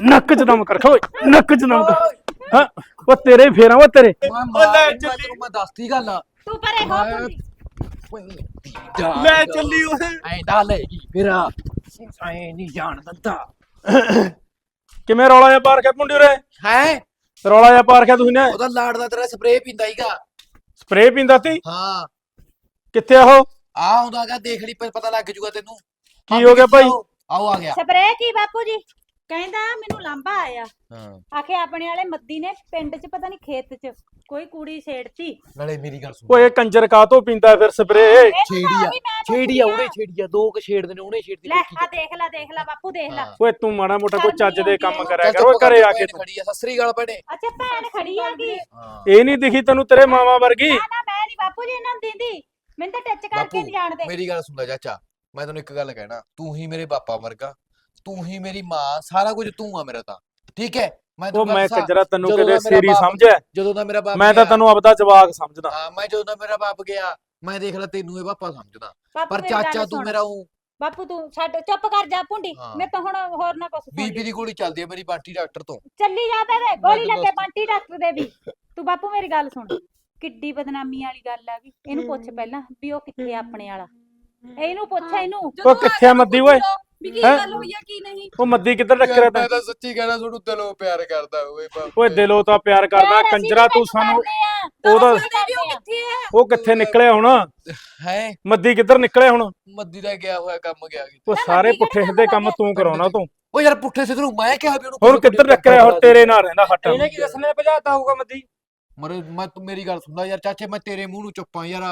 ਨੱਕ ਚ ਦਮ ਕਰ ਓਏ ਨੱਕ ਚ ਦਮ ਕਰ। ਹਾਂ ਉਹ ਤੇਰੇ ਹੀ ਫੇਰਾਂ ਉਹ ਤੇਰੇ। ਮੈਂ ਦੱਸਤੀ ਗੱਲ। ਤੂੰ ਪਰੇ ਹੋ ਲੈ ਚੱਲੀ ਓਏ ਐਂ ਦਾ ਲੈਗੀ ਫਿਰ। ਐਂ ਨਹੀਂ ਜਾਣ ਦਿੰਦਾ। ਕਿਵੇਂ ਰੌਲਾ ਜਿਹਾ ਪਾਰ ਕੇ ਮੁੰਡੇ ਉਰੇ? ਹੈ? ਰੌਲਾ ਜਿਹਾ ਪਾਰ ਤੁਸੀਂ ਨੇ? ਉਹਦਾ ਲਾੜ ਦਾ ਤੇਰਾ ਸਪਰੇਅ ਪੀਂਦਾ ਹੀਗਾ। ਸਪਰੇਅ ਪੀਂਦਾ ਤੀ ਹਾਂ। ਕਿੱਥੇ ਆ ਉਹ? ਆ ਆਉਂਦਾਗਾ ਦੇਖ ਲਈ ਪ- ਪਤਾ ਲੱਗ ਜੂਗਾ ਤੈਨੂੰ। ਕੀ ਹੋ ਗਿਆ ਭਾਈ? ਆਓ ਆ ਗਿਆ। ਸਪਰੇਅ ਕੀ ਬਾਪੂ ਜੀ? ਕਹਿੰਦਾ ਮੈਨੂੰ ਲਾਂਬਾ ਆਇਆ। ਹਾਂ। ਆਖੇ ਆਪਣੇ ਵਾਲੇ ਮੱਦੀ ਨੇ ਪਿੰਡ 'ਚ ਪਤਾ ਨਹੀਂ ਖੇਤ 'ਚ ਕੋਈ ਕੁੜੀ ਛੇੜਤੀ। ਨਾਲੇ ਮੇਰੀ ਗੱਲ ਸੁਣ। ਓਏ ਇਹ ਕੰਜਰ ਕਾਤੋਂ ਪੀਂਦਾ ਫਿਰ ਤਾਂ ਛੇੜੀ ਆ ਛੇੜੀ ਆ ਉਹਨੇ ਛੇੜੀ ਆ ਦੋ ਕ ਛੇੜਦੇ ਨੇ ਉਹਨੇ ਛੇੜਦੀ ਲੈ ਆ ਦੇਖ ਲੈ ਦੇਖ ਲੈ ਬਾਪੂ ਦੇਖ ਲੈ। ਓਏ ਤੂੰ ਮਾੜਾ ਮੋਟਾ ਕੋਈ ਚੱਜ ਦੇ ਕੰਮ ਕਰਿਆ ਕਰ ਓਏ ਘਰੇ ਆ ਕੇ ਤੂੰ ਖੜੀ ਆ ਸਸਰੀ ਗੱਲ ਪੜੇ ਅੱਛਾ ਭੈਣ ਖੜੀ ਆ ਗਈ ਇਹ ਨਹੀਂ ਦਿਖੀ ਤੈਨੂੰ ਤੇਰੇ ਮਾਵਾ ਵਰਗੀ। ਨਾ ਨਾ ਮੈਂ ਨਹੀਂ ਬਾਪੂ ਜੀ ਇਹਨਾਂ ਨੂੰ ਦਿੰਦੀ। ਮੈਨੂੰ ਤਾਂ ਟੱਚ ਕਰਕੇ ਬਾਪੂ, ਨਹੀਂ ਜਾਣਦੇ। ਮੇਰੀ ਗੱਲ ਸੁਣ ਲੈ ਚਾਚਾ ਮੈਂ ਤੈਨੂੰ ਇੱਕ ਗੱਲ ਕਹਿਣਾ ਤੂੰ ਹੀ ਮੇਰੇ ਪਾਪਾ ਵਰਗਾ। ਤੂੰ ਹੀ ਮੇਰੀ ਮਾਂ ਸਾਰਾ ਕੁਝ ਤੂੰ ਆ ਮੇਰਾ ਤਾਂ। ਠੀਕ ਹੈ? ਮੈਂ ਉਹ ਮੈਂ ਕੰਜਰਾ ਤੈਨੂੰ ਕਦੇ ਸੀਰੀ ਸਮਝਿਆ ਜਦੋਂ ਦਾ ਮੇਰਾ ਬਾਪ ਮੈਂ ਤਾਂ ਤੈਨੂੰ ਆਪਦਾ ਜਵਾਕ ਸਮਝਦਾ। ਹਾਂ ਮੈਂ ਜਦੋਂ ਦਾ ਮੇਰਾ ਬਾਪ ਗਿਆ ਮੈਂ ਦੇਖ ਲੈ ਤੈਨੂੰ ਇਹ ਪਾਪਾ ਸਮਝਦਾ। ਪਰ ਚਾਚਾ ਤੂੰ। ਮੇਰਾ ਉਹ ਬਾਪੂ ਤੂੰ ਛੱਡ ਚੁੱਪ ਕਰ ਜਾ ਪੁੰਡੀ। ਮੈਂ ਤਾਂ ਹੁਣ ਹੋਰ ਨਾ ਕੁਛ ਸੁਣਦੀ ਦੀ ਗੋਲੀ ਚੱਲਦੀ ਹੈ ਮੇਰੀ ਬਾਂਟੀ ਡਾਕਟਰ ਤੋਂ। ਚੱਲੀ ਜਾ ਬੇਬੇ ਗੋਲੀ ਲੱਗੇ ਬੰਟੀ ਡਾਕਟਰ ਦੇ ਵੀ। ਤੂੰ ਬਾਪੂ ਮੇਰੀ ਗੱਲ ਸੁਣ। ਕਿੱਡੀ ਬਦਨਾਮੀ ਵਾਲੀ ਗੱਲ ਆ ਗਈ ਇਹਨੂੰ ਪੁੱਛ ਪਹਿਲਾਂ ਵੀ ਉਹ ਕਿੱਥੇ ਆਪਣੇ ਵਾਲਾ। ਇਹਨੂੰ ਪੁੱਛ ਇਹਨੂੰ। ਉਹ ਕਿੱਥੇ ਮੱਦੀ ਓਏ? ਵੀ ਕੀ ਹੈਂ? ਗੱਲ ਹੋਈ ਆ ਕੀ ਨਹੀਂ? ਉਹ ਮੱਦੀ ਕਿੱਧਰ ਰੱਖਿਆ ਤੈਂ? ਮੈਂ ਤਾਂ ਸੱਚੀ ਕਹਿਣਾ ਤੁਹਾਨੂੰ ਦਿਲੋਂ ਪਿਆਰ ਕਰਦਾ ਓਏ ਪਾਪਾ ਓਏ ਦਿਲੋਂ ਤਾਂ ਪਿਆਰ ਕਰਦਾ ਯਾਰ, ਅਸੀਂ ਕੰਜਰਾ ਤੂੰ ਤੈਨੂੰ ਸਾਨੂੰ ਕਰਦੇ ਆ। ਉਹਦਾ- ਵੀ ਉਹ ਆ। ਕਿੱਥੇ ਹੈ ਉਹ ਕਿੱਥੇ ਨਿਕਲਿਆ ਹੁਣ? ਹੈ? ਮੱਦੀ ਕਿੱਧਰ ਨਿਕਲਿਆ ਹੁਣ? ਮੱਦੀ ਦਾ ਗਿਆ ਹੋਇਆ ਕੰਮ ਗਿਆ ਕਿਤੇ। ਉਹ ਸਾਰੇ ਪੁੱਠੇ ਸਿੱਧੇ ਕੰਮ ਤੂੰ ਕਰਾਉਣਾ ਤੂੰ। ਓ ਯਾਰ ਪੁੱਠੇ ਸਿੱਧੇ ਨੂੰ ਮੈਂ ਕਿਹਾ ਵੀ ਉਹਨੂੰ ਹੋਰ ਕਿੱਧਰ ਰੱਖਿਆ ਹੋਰ ਤੇਰੇ ਨਾਲ ਰਹਿੰਦਾ ਹੱਟ ਇਹਨੇ ਕੀ ਦੱਸਣੇ ਭਜਾਤਾ ਹੋਊਗਾ ਮੱਦੀ? ਮਰੇ ਮੈਂ ਤੂੰ ਮੇਰੀ ਗੱਲ ਸੁਣਦਾ ਯਾਰ ਚਾਚੇ ਮੈਂ ਤੇਰੇ ਮੂੰਹ ਨੂੰ ਚੁੱਪਾਂ ਯਾਰ।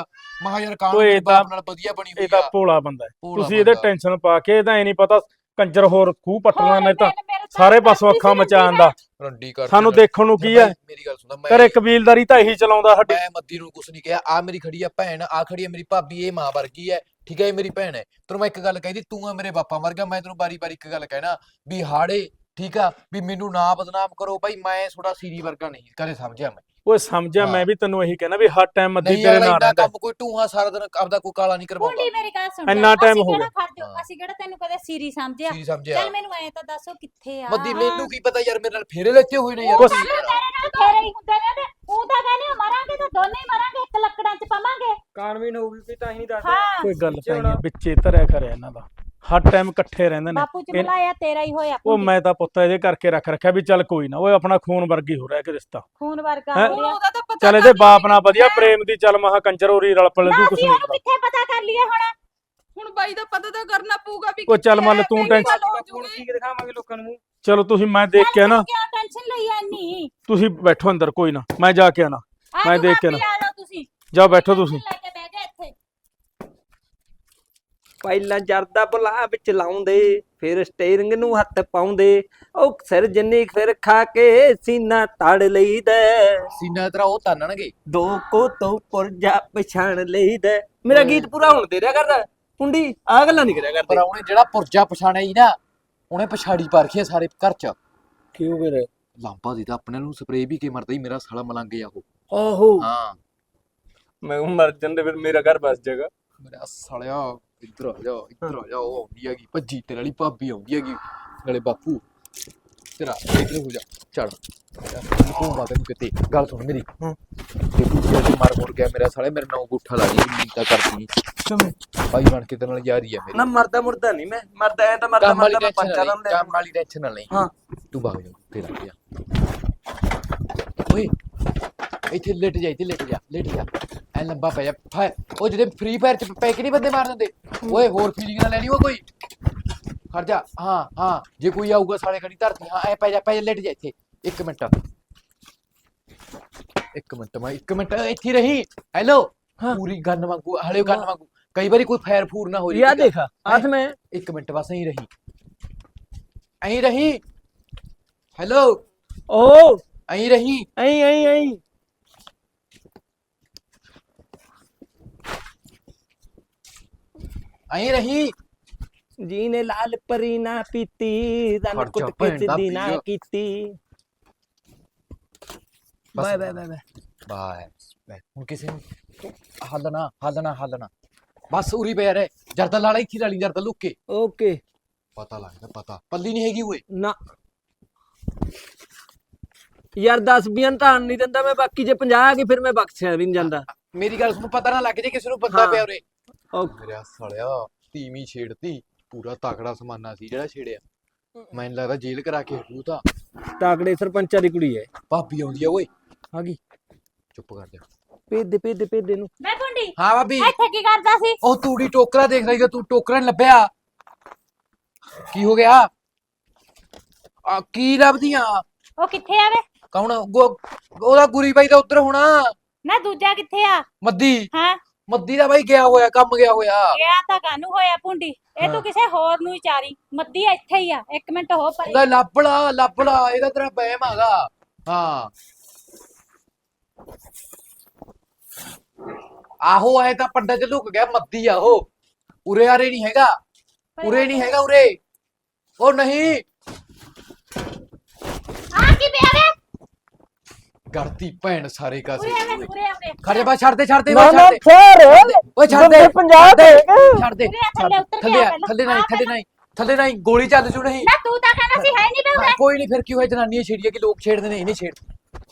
ਮਹਾ ਯਾਰ ਕਾਹਨੂੰ ਓਏ ਮੇਰੇ ਇਹ ਤਾਂ- ਬਾਪ ਨਾਲ ਵਧੀਆ ਬਣੀ ਹੋਈ ਇਹ ਤਾਂ ਆ। ਭੋਲਾ ਬੰਦਾ ਹੈ। ਭੋਲਾ ਤੁਸੀਂ ਇਹਦੇ ਬੰਦਾ। ਟੈਨਸ਼ਨ ਪਾ ਕੇ ਇਹਦਾ ਇਹ ਨਹੀਂ ਪਤਾ ਕੰਜਰ ਹੋਰ ਖੂਹ ਪੱਟਣਾ ਨਹੀਂ ਤਾਂ ਸਾਰੇ ਪਾਸੋਂ ਅੱਖਾਂ ਨੇ ਦਾ। ਰੰਡੀ ਕਰ ਸਾਨੂੰ ਦੇਖਣ ਨੂੰ ਕੀ ਹੈ? ਮੇਰੀ ਗੱਲ ਸੁਣਦਾ ਮੈਂ ਘਰੇ ਕਬੀਲਦਾਰੀ ਤਾਂ ਇਹੀ ਚਲਾਉਂਦਾ ਸਾਡੇ। ਮੈਂ ਮੱਦੀ ਨੂੰ ਕੁਛ ਨਹੀਂ ਕਿਹਾ ਆ ਮੇਰੀ ਖੜੀ ਆ ਭੈਣ ਆ ਖੜੀ ਆ ਮੇਰੀ ਭਾਬੀ ਇਹ ਮਾਂ ਵਰਗੀ ਹੈ। ਠੀਕ ਹੈ ਇਹ ਮੇਰੀ ਭੈਣ ਹੈ। ਤੈਨੂੰ ਮੈਂ ਇੱਕ ਗੱਲ ਕਹਿੰਦੀ ਤੂੰ ਆ ਮੇਰੇ ਪਾਪਾ ਵਰਗਾ ਮੈਂ ਤੈਨੂੰ ਬਾਰੀ-ਬਾਰੀ ਇੱਕ ਗੱਲ ਕਹਿਣਾ ਵੀ ਹਾੜੇ ਠੀਕ ਆ ਵੀ ਮੈਨੂੰ ਨਾ ਬਦਨਾਮ ਕਰੋ। ਭਾਈ ਮੈਂ ਥੋੜਾ ਸੀਰੀ ਵਰਗਾ ਨਹੀਂ ਕਦੇ ਸਮਝਿਆ ਮੈਂ। ਓਏ ਸਮਝਿਆ ਹਾਂ। ਮੈਂ ਵੀ ਤੈਨੂੰ ਇਹੀ ਕਹਿਣਾ ਵੀ ਹਰ ਟਾਈਮ ਮੱਦੀ ਨਹੀਂ ਤੇਰੇ ਨਾਲ ਇੰਨਾ ਰਹਿੰਦਾ ਕੰਮ ਕੋਈ ਟੂਹਾ ਸਾਰਾ ਦਿਨ ਆਪਦਾ ਕੋਈ ਕਾਲਾ ਨਹੀਂ ਕਰਵਾਉਂਦਾ। ਪੁੰਡੀ ਮੇਰੀ ਗੱਲ ਸੁਣ। ਇੰਨਾ ਲੈ, time ਹੋ ਜਾਓ, ਹਾਂ। ਅਸੀਂ ਕਿਹੜਾ ਤੈਨੂੰ ਕਦੇ ਸੀਰੀ ਸਮਝਿਆ? ਸੀਰੀ ਸਮਝਿਆ। ਚੱਲ ਮੈਨੂੰ ਐ ਤਾਂ ਦੱਸੋ ਕਿੱਥੇ ਆ। ਮੱਦੀ ਮੈਨੂੰ ਕੀ ਪਤਾ ਯਾਰ ਮੇਰੇ ਨਾਲ ਫੇਰੇ ਲੈਤੇ ਹੋਏ ਨੇ ਯਾਰ। ਉਹ ਤੇਰੇ ਨਾਲ ਫੇਰੇ ਹੀ ਹੁੰਦੇ ਨੇ ਤੇ ਉਹ ਤਾਂ ਕਹਿੰਦੇ ਮਰਾਂਗੇ ਤਾਂ ਦੋਨੇ ਹੀ ਮਰਾਂਗੇ ਇੱਕ ਲੱਕੜਾਂ 'ਚ ਪਵਾਂਗੇ। ਕਾਨਵੀਨ ਹੋਊਗੀ ਵੀ ਤਾਂ ਹੀ ਨਹੀਂ ਦੱਸਦੇ ਹਾਂ। ਕੋਈ ਗੱਲ ਪਈ ਹੈ। ਵਿੱਚੇ ਧਰਿਆ ਕਰਿਆ ਇਹਨਾਂ ਦਾ। ਹਰ ਟਾਈਮ ਇਕੱਠੇ ਰਹਿੰਦੇ ਨੇ। ਬਾਪੂ ਚ ਇਹ- ਬੁਲਾਇਆ ਤੇਰਾ ਹੀ ਹੋਇਆ ਉਹ। ਮੈਂ ਤਾਂ ਪੁੱਤ ਇਹਦੇ ਕਰਕੇ ਰੱਖ ਰੱਖਿਆ ਵੀ ਚੱਲ ਕੋਈ ਨਾ ਓਏ ਆਪਣਾ ਖੂਨ ਵਰਗੀ ਹੋ ਰਿਹਾ ਕਿ ਰਿਸ਼ਤਾ। ਖੂਨ ਵਰਗਾ ਹੈਂ? ਰਿਹਾ। ਉਹਦਾ ਤਾਂ ਪਤਾ ਚੱਲ ਇਹਦੇ ਬਾਪ ਨਾਲ ਵਧੀਆ ਪ੍ਰੇਮ ਦੀ ਚੱਲ ਮਹਾ ਕੰਜਰ ਹੋਰੀ ਰਲ ਪਲ ਨਾ ਤੂੰ ਕੁਛ ਅਸੀਂ ਨਹੀਂ ਉਹਨੂੰ ਕਿੱਥੇ ਪਤਾ ਕਰ ਲਈਏ ਹੁਣ? ਹੁਣ ਬਾਈ ਦਾ ਪਤਾ ਤਾਂ ਕਰਨਾ ਪਊਗਾ ਵੀ ਉਹ ਚੱਲ ਮੰਨ ਤੂੰ ਪਹਿਲੀ ਟੈਨਸ਼ਨ- ਗੱਲ ਹੋ ਹੁਣ ਜੂਗੀ। ਕੀ ਦਿਖਾਵਾਂਗੇ ਲੋਕਾਂ ਨੂੰ? ਚਲੋ ਤੁਸੀਂ ਮੈਂ ਦੇਖ ਕੇ ਨਾ ਕਿਉਂ ਟੈਨਸ਼ਨ ਲਈ ਐਨੀ ਤੁਸੀਂ ਬੈਠੋ ਅੰਦਰ ਕੋਈ ਨਾ। ਮੈਂ ਜਾ ਕੇ ਆਣਾ। ਮੈਂ ਦੇਖ ਕੇ ਨਾ। ਤੁਸੀਂ। ਜਾਓ ਬੈਠੋ ਤੁਸੀਂ। ਲੈ ਕੇ ਬਹਿ ਜਾ ਇੱਥੇ ਪਹਿਲਾਂ ਜਰਦਾ ਬੁਲਾ ਵਿੱਚ ਲਾਉਂਦੇ ਫਿਰ ਸਟੀਅਰਿੰਗ ਨੂੰ ਹੱਥ ਪਾਉਂਦੇ ਉਹ ਸਿਰ ਜਿੰਨੀ ਫਿਰ ਖਾ ਕੇ ਸੀਨਾ ਤੜ ਲਈਦਾ। ਸੀਨਾ ਤੇਰਾ ਉਹ ਤਾਨਣਗੇ। ਦੋ ਕੋ ਤੋਂ ਪੁਰਜਾ ਪਛਾਣ ਲਈਦਾ। ਮੇਰਾ ਗੀਤ ਪੂਰਾ ਹੁਣ ਦੇ ਰਿਹਾ ਕਰਦਾ। ਕੁੰਡੀ ਆ ਗੱਲਾਂ ਨਹੀਂ ਕਰਿਆ ਪਰ ਕਰਦੇ ਉਹਨੇ ਜਿਹੜਾ ਪੁਰਜਾ ਪਛਾਣਿਆ ਹੀ ਨਾ ਉਹਨੇ ਪਛਾੜੀ ਪਰਖੀ ਆ ਸਾਰੇ ਘਰ ਚ। ਕਿਉਂ ਮੇਰੇ ਲਾਂਪਾ ਦੀ ਤਾਂ ਆਪਣੇ ਨੂੰ ਸਪਰੇਅ ਵੀ ਕੇ ਮਰਦਾ ਹੀ ਮੇਰਾ ਸਾਲਾ ਮਲੰਗ ਆ ਉਹ। ਆਹੋ। ਹਾਂ। ਮੈਂ ਮਰ ਜਾਂਦੇ ਫਿਰ ਮੇਰਾ ਘਰ ਬਸ ਜਾਏਗਾ ਮੇਰਾ ਸਾਲਿਆ ਇੱਧਰ ਆ ਜਾ ਇੱਧਰ ਆ ਜਾ ਉਹ ਆਉਂਦੀ ਹੈਗੀ ਭੱਜੀ ਤੇਰੇ ਵਾਲੀ ਭਾਬੀ ਆਉਂਦੀ ਹੈਗੀ ਨਾਲੇ ਬਾਪੂ ਤੇਰਾ ਇੱਧਰ ਹੋ ਜਾ ਚੜ ਤੂੰ ਬਾਤ ਨੂੰ ਕਿਤੇ ਗੱਲ ਸੁਣ ਮੇਰੀ ਤੇ ਤੂੰ ਜੇ ਮਾਰ ਮੁਰ ਗਿਆ ਮੇਰਾ ਸਾਲੇ ਮੇਰੇ ਨਾਲ ਗੁੱਠਾ ਲਾ ਦੀ ਮਿੰਤਾ ਕਰਦੀ ਭਾਈ ਬਣ ਕੇ ਤੇਰੇ ਨਾਲ ਯਾਰੀ ਹੈ ਨਾ ਮਰਦਾ ਮੁਰਦਾ ਨਹੀਂ ਮੈਂ ਮਰਦਾ ਐ ਤਾਂ ਮਰਦਾ ਕੰਮ ਵਾਲੀ ਮਰਦਾ ਮੈਂ ਟੈਨਸ਼ਨ ਪੰਚਾ ਨਾ ਦਮ ਲਈ ਕੰਮ ਵਾਲੀ ਟੈਨਸ਼ਨ ਨਾ ਲਈ ਹਾਂ ਤੂੰ ਭਾਗ ਜਾ ਤੇਰਾ ਗਿਆ ਓਏ ਇੱਥੇ ਲੇਟ ਜਾ ਇੱਥੇ ਲੇਟ ਜਾ ਲੇਟ ਜਾ। ਐ ਲੰਬਾ ਪੈ ਜਾ। ਫਾਇਰ ਉਹ ਜਿਹੜੇ ਫ੍ਰੀ ਫਾਇਰ ਚ ਪੈ ਕੇ ਨਹੀਂ ਬੰਦੇ ਮਾਰ ਦਿੰਦੇ? ਓਏ ਹੋਰ ਫੀਲਿੰਗ ਨਾ ਲੈਣੀ ਉਹ ਕੋਈ। ਖੜ ਜਾ। ਹਾਂ ਹਾਂ ਜੇ ਕੋਈ ਆਊਗਾ ਸਾਲੇ ਖੜੀ ਧਰਤੀ ਹਾਂ ਐ ਪੈ ਜਾ ਪੈ ਜਾ ਲੇਟ ਜਾ ਇੱਥੇ। ਇੱਕ ਮਿੰਟ। ਇੱਕ ਮਿੰਟ ਮੈਂ ਇੱਕ ਮਿੰਟ ਇੱਥੇ ਹੀ ਰਹੀ ਹੈਲੋ ਪੂਰੀ ਗੰਨ ਵਾਂਗੂ ਹਲੇ ਗੰਨ ਵਾਂਗੂ। ਕਈ ਵਾਰੀ ਕੋਈ ਫਾਇਰ ਫੂਰ ਨਾ ਹੋ ਯਾ ਠੀਕ ਆ? ਦੇਖਾ ਹੱਥ ਮੈਂ ਇੱਕ ਮਿੰਟ ਬਸ ਐਂ ਰਹੀ। ਐਂ ਰਹੀ? ਹੈਲੋ ਓ। ਐਂ ਰਹੀ? ਐਂ ਐਂ ਐਂ। ਐਂ ਰਹੀ। ਜੀ ਨੇ ਲਾਲ ਪਰੀ ਨਾ ਪੀਤੀ ਜਾ, ਕੁੱਟ ਕੇ ਭੈਣ ਦਾ ਸਿੱਧੀ ਨਾ। ਕੀਤੀ। Bye bye bye bye. ਹੁਣ ਕਿਸੇ ਨੂੰ ਹੱਲਣਾ ਹੱਲਣਾ ਹੱਲਣਾ ਬਸ ਉਰੀ ਪਿਆ ਰਹਿ। ਜਰਦਾ ਲਾਲਾ ਇੱਥੇ ਲਾਲੀ ਜਰਦਾ ਲੁੱਕ। ਕੇ ਓਕੇ। ਪਤਾ ਲੱਗਦਾ ਪਤਾ। ਪੱਲੀ ਨਹੀਂ ਹੈਗੀ ਓਏ। ਨਾ। ਯਾਰ 10 20 ਤਾਂ ਨਹੀਂ ਦਿੰਦਾ ਮੈਂ ਬਾਕੀ ਜੇ 50 ਆ ਗਏ ਫਿਰ ਮੈਂ ਬਖਸ਼ਿਆ ਵੀ ਨਹੀਂ ਜਾਂਦਾ। ਮੇਰੀ ਗੱਲ ਸੁਣ ਪਤਾ ਨਾ ਲੱਗ ਜੇ ਕਿਸੇ ਨੂੰ ਬੰਦਾ। ਪਿਆ ਉਰੇ। ਉਹ ਮੇਰਾ ਸਾਲਿਆ ਤੀਵੀਂ ਛੇੜਤੀ ਪੂਰਾ ਤਕੜਾ ਸਮਾਨਾ ਸੀ ਜਿਹੜਾ ਛੇੜਿਆ। ਮੈਨੂੰ ਲੱਗਦਾ ਜੇਲ੍ਹ ਕਰਾ ਕੇ ਹਟੂ ਤਾਂ। ਤਾਕੜੇ ਸਰਪੰਚਾਂ ਦੀ ਕੁੜੀ ਹੈ ਭਾਬੀ ਆਉਂਦੀ ਆ ਓਏ। ਆ ਗਈ। ਚੁੱਪ ਕਰ ਜਾ। ਭੇਜ ਦੇ ਭੇਜ ਦੇ ਭੇਜ ਦੇ ਨੂੰ ਮੈਂ ਪੁੰਡੀ ਹਾਂ ਭਾਬੀ। ਇੱਥੇ ਕੀ ਕਰਦਾ ਸੀ? ਉਹ ਤੂੜੀ ਟੋਕਰਾ ਦੇਖ ਰਹੀ ਤੂੰ ਟੋਕਰਾ ਨੀ ਲੱਭਿਆ। ਕੀ ਹੋ ਗਿਆ? ਆ ਕੀ ਲੱਭਦੀਆਂ ਉਹ ਕਿੱਥੇ ਆ ਵੇ? ਕੌਣ? ਗੋ- ਉਹਦਾ ਗੁਰੀ ਬਾਈ ਦਾ ਉੱਧਰ ਹੋਣਾ। ਨਾ ਦੂਜਾ ਕਿੱਥੇ ਆ? ਮੱਦੀ। ਹਾਂ। ਮੱਦੀ ਦਾ ਬਾਈ ਗਿਆ ਹੋਇਆ ਕੰਮ ਗਿਆ ਹੋਇਆ। ਗਿਆ ਤਾਂ ਕਾਨੂੰ ਹੋਇਆ ਪੁੰਡੀ ਇਹ। ਤੂੰ ਕਿਸੇ ਹੋਰ ਨੂੰ ਹੀ ਚਾਰੀ। ਮੱਦੀ ਇੱਥੇ ਹੀ ਆ। ਇੱਕ ਮਿੰਟ ਹੋ ਪਰੇ ਲੈ ਲੱਭੜਾ ਲੱਭੜਾ ਇਹਦਾ ਤੇਰਾ ਬਹਿਮ ਹੈਗਾ। ਹਾਂ। ਆਹੋ ਐ ਤਾਂ ਪੱਡਾ ਚ ਲੁਕ ਗਿਆ ਮੱਦੀ ਆ ਉਹ। ਉਰੇ ਆਰੇ ਨਹੀਂ ਹੈਗਾ। ਉਰੇ ਨਹੀਂ ਹੈਗਾ ਉਰੇ। ਉਹ ਨਹੀਂ ਆ ਕੀ ਪਿਆ ਵੇ ਗੜਤੀ ਭੈਣ ਸਾਰੇ ਕਾਸੇ। ਉਰੇ ਆਵੇ ਉਰੇ ਆਵੇ ਖੜੇ ਬਾ ਛੱਡ ਦੇ ਛੱਡ ਦੇ ਨਾ ਬਾ ਨਾ ਛੱਡ ਦੇ। ਫੇਰ। ਓਏ ਛੱਡ ਦੇ। ਪੰਜਾਹ ਦੇ ਛੱਡ ਦੇ ਉਰੇ ਆ, ਥੱਲੇ ਉੱਤਰ ਥੱਲੇ ਆ, ਥੱਲੇ। ਨਹੀਂ ਥੱਲੇ ਨਹੀਂ ਥੱਲੇ ਨਹੀਂ ਗੋਲੀ ਚੱਲ ਜੂ ਨਹੀਂ। ਨਾ ਤੂੰ ਤਾਂ ਕਹਿੰਦਾ ਸੀ ਹੈ ਨਹੀਂ ਉਰੇ। ਕੋਈ ਨਹੀਂ ਫਿਰ ਕੀ ਹੋਇਆ ਜਨਾਨੀਆਂ ਛੇੜੀਆਂ ਕਿ ਲੋਕ ਛੇੜਦੇ ਨੇ ਇਹਨੇ ਛੇੜ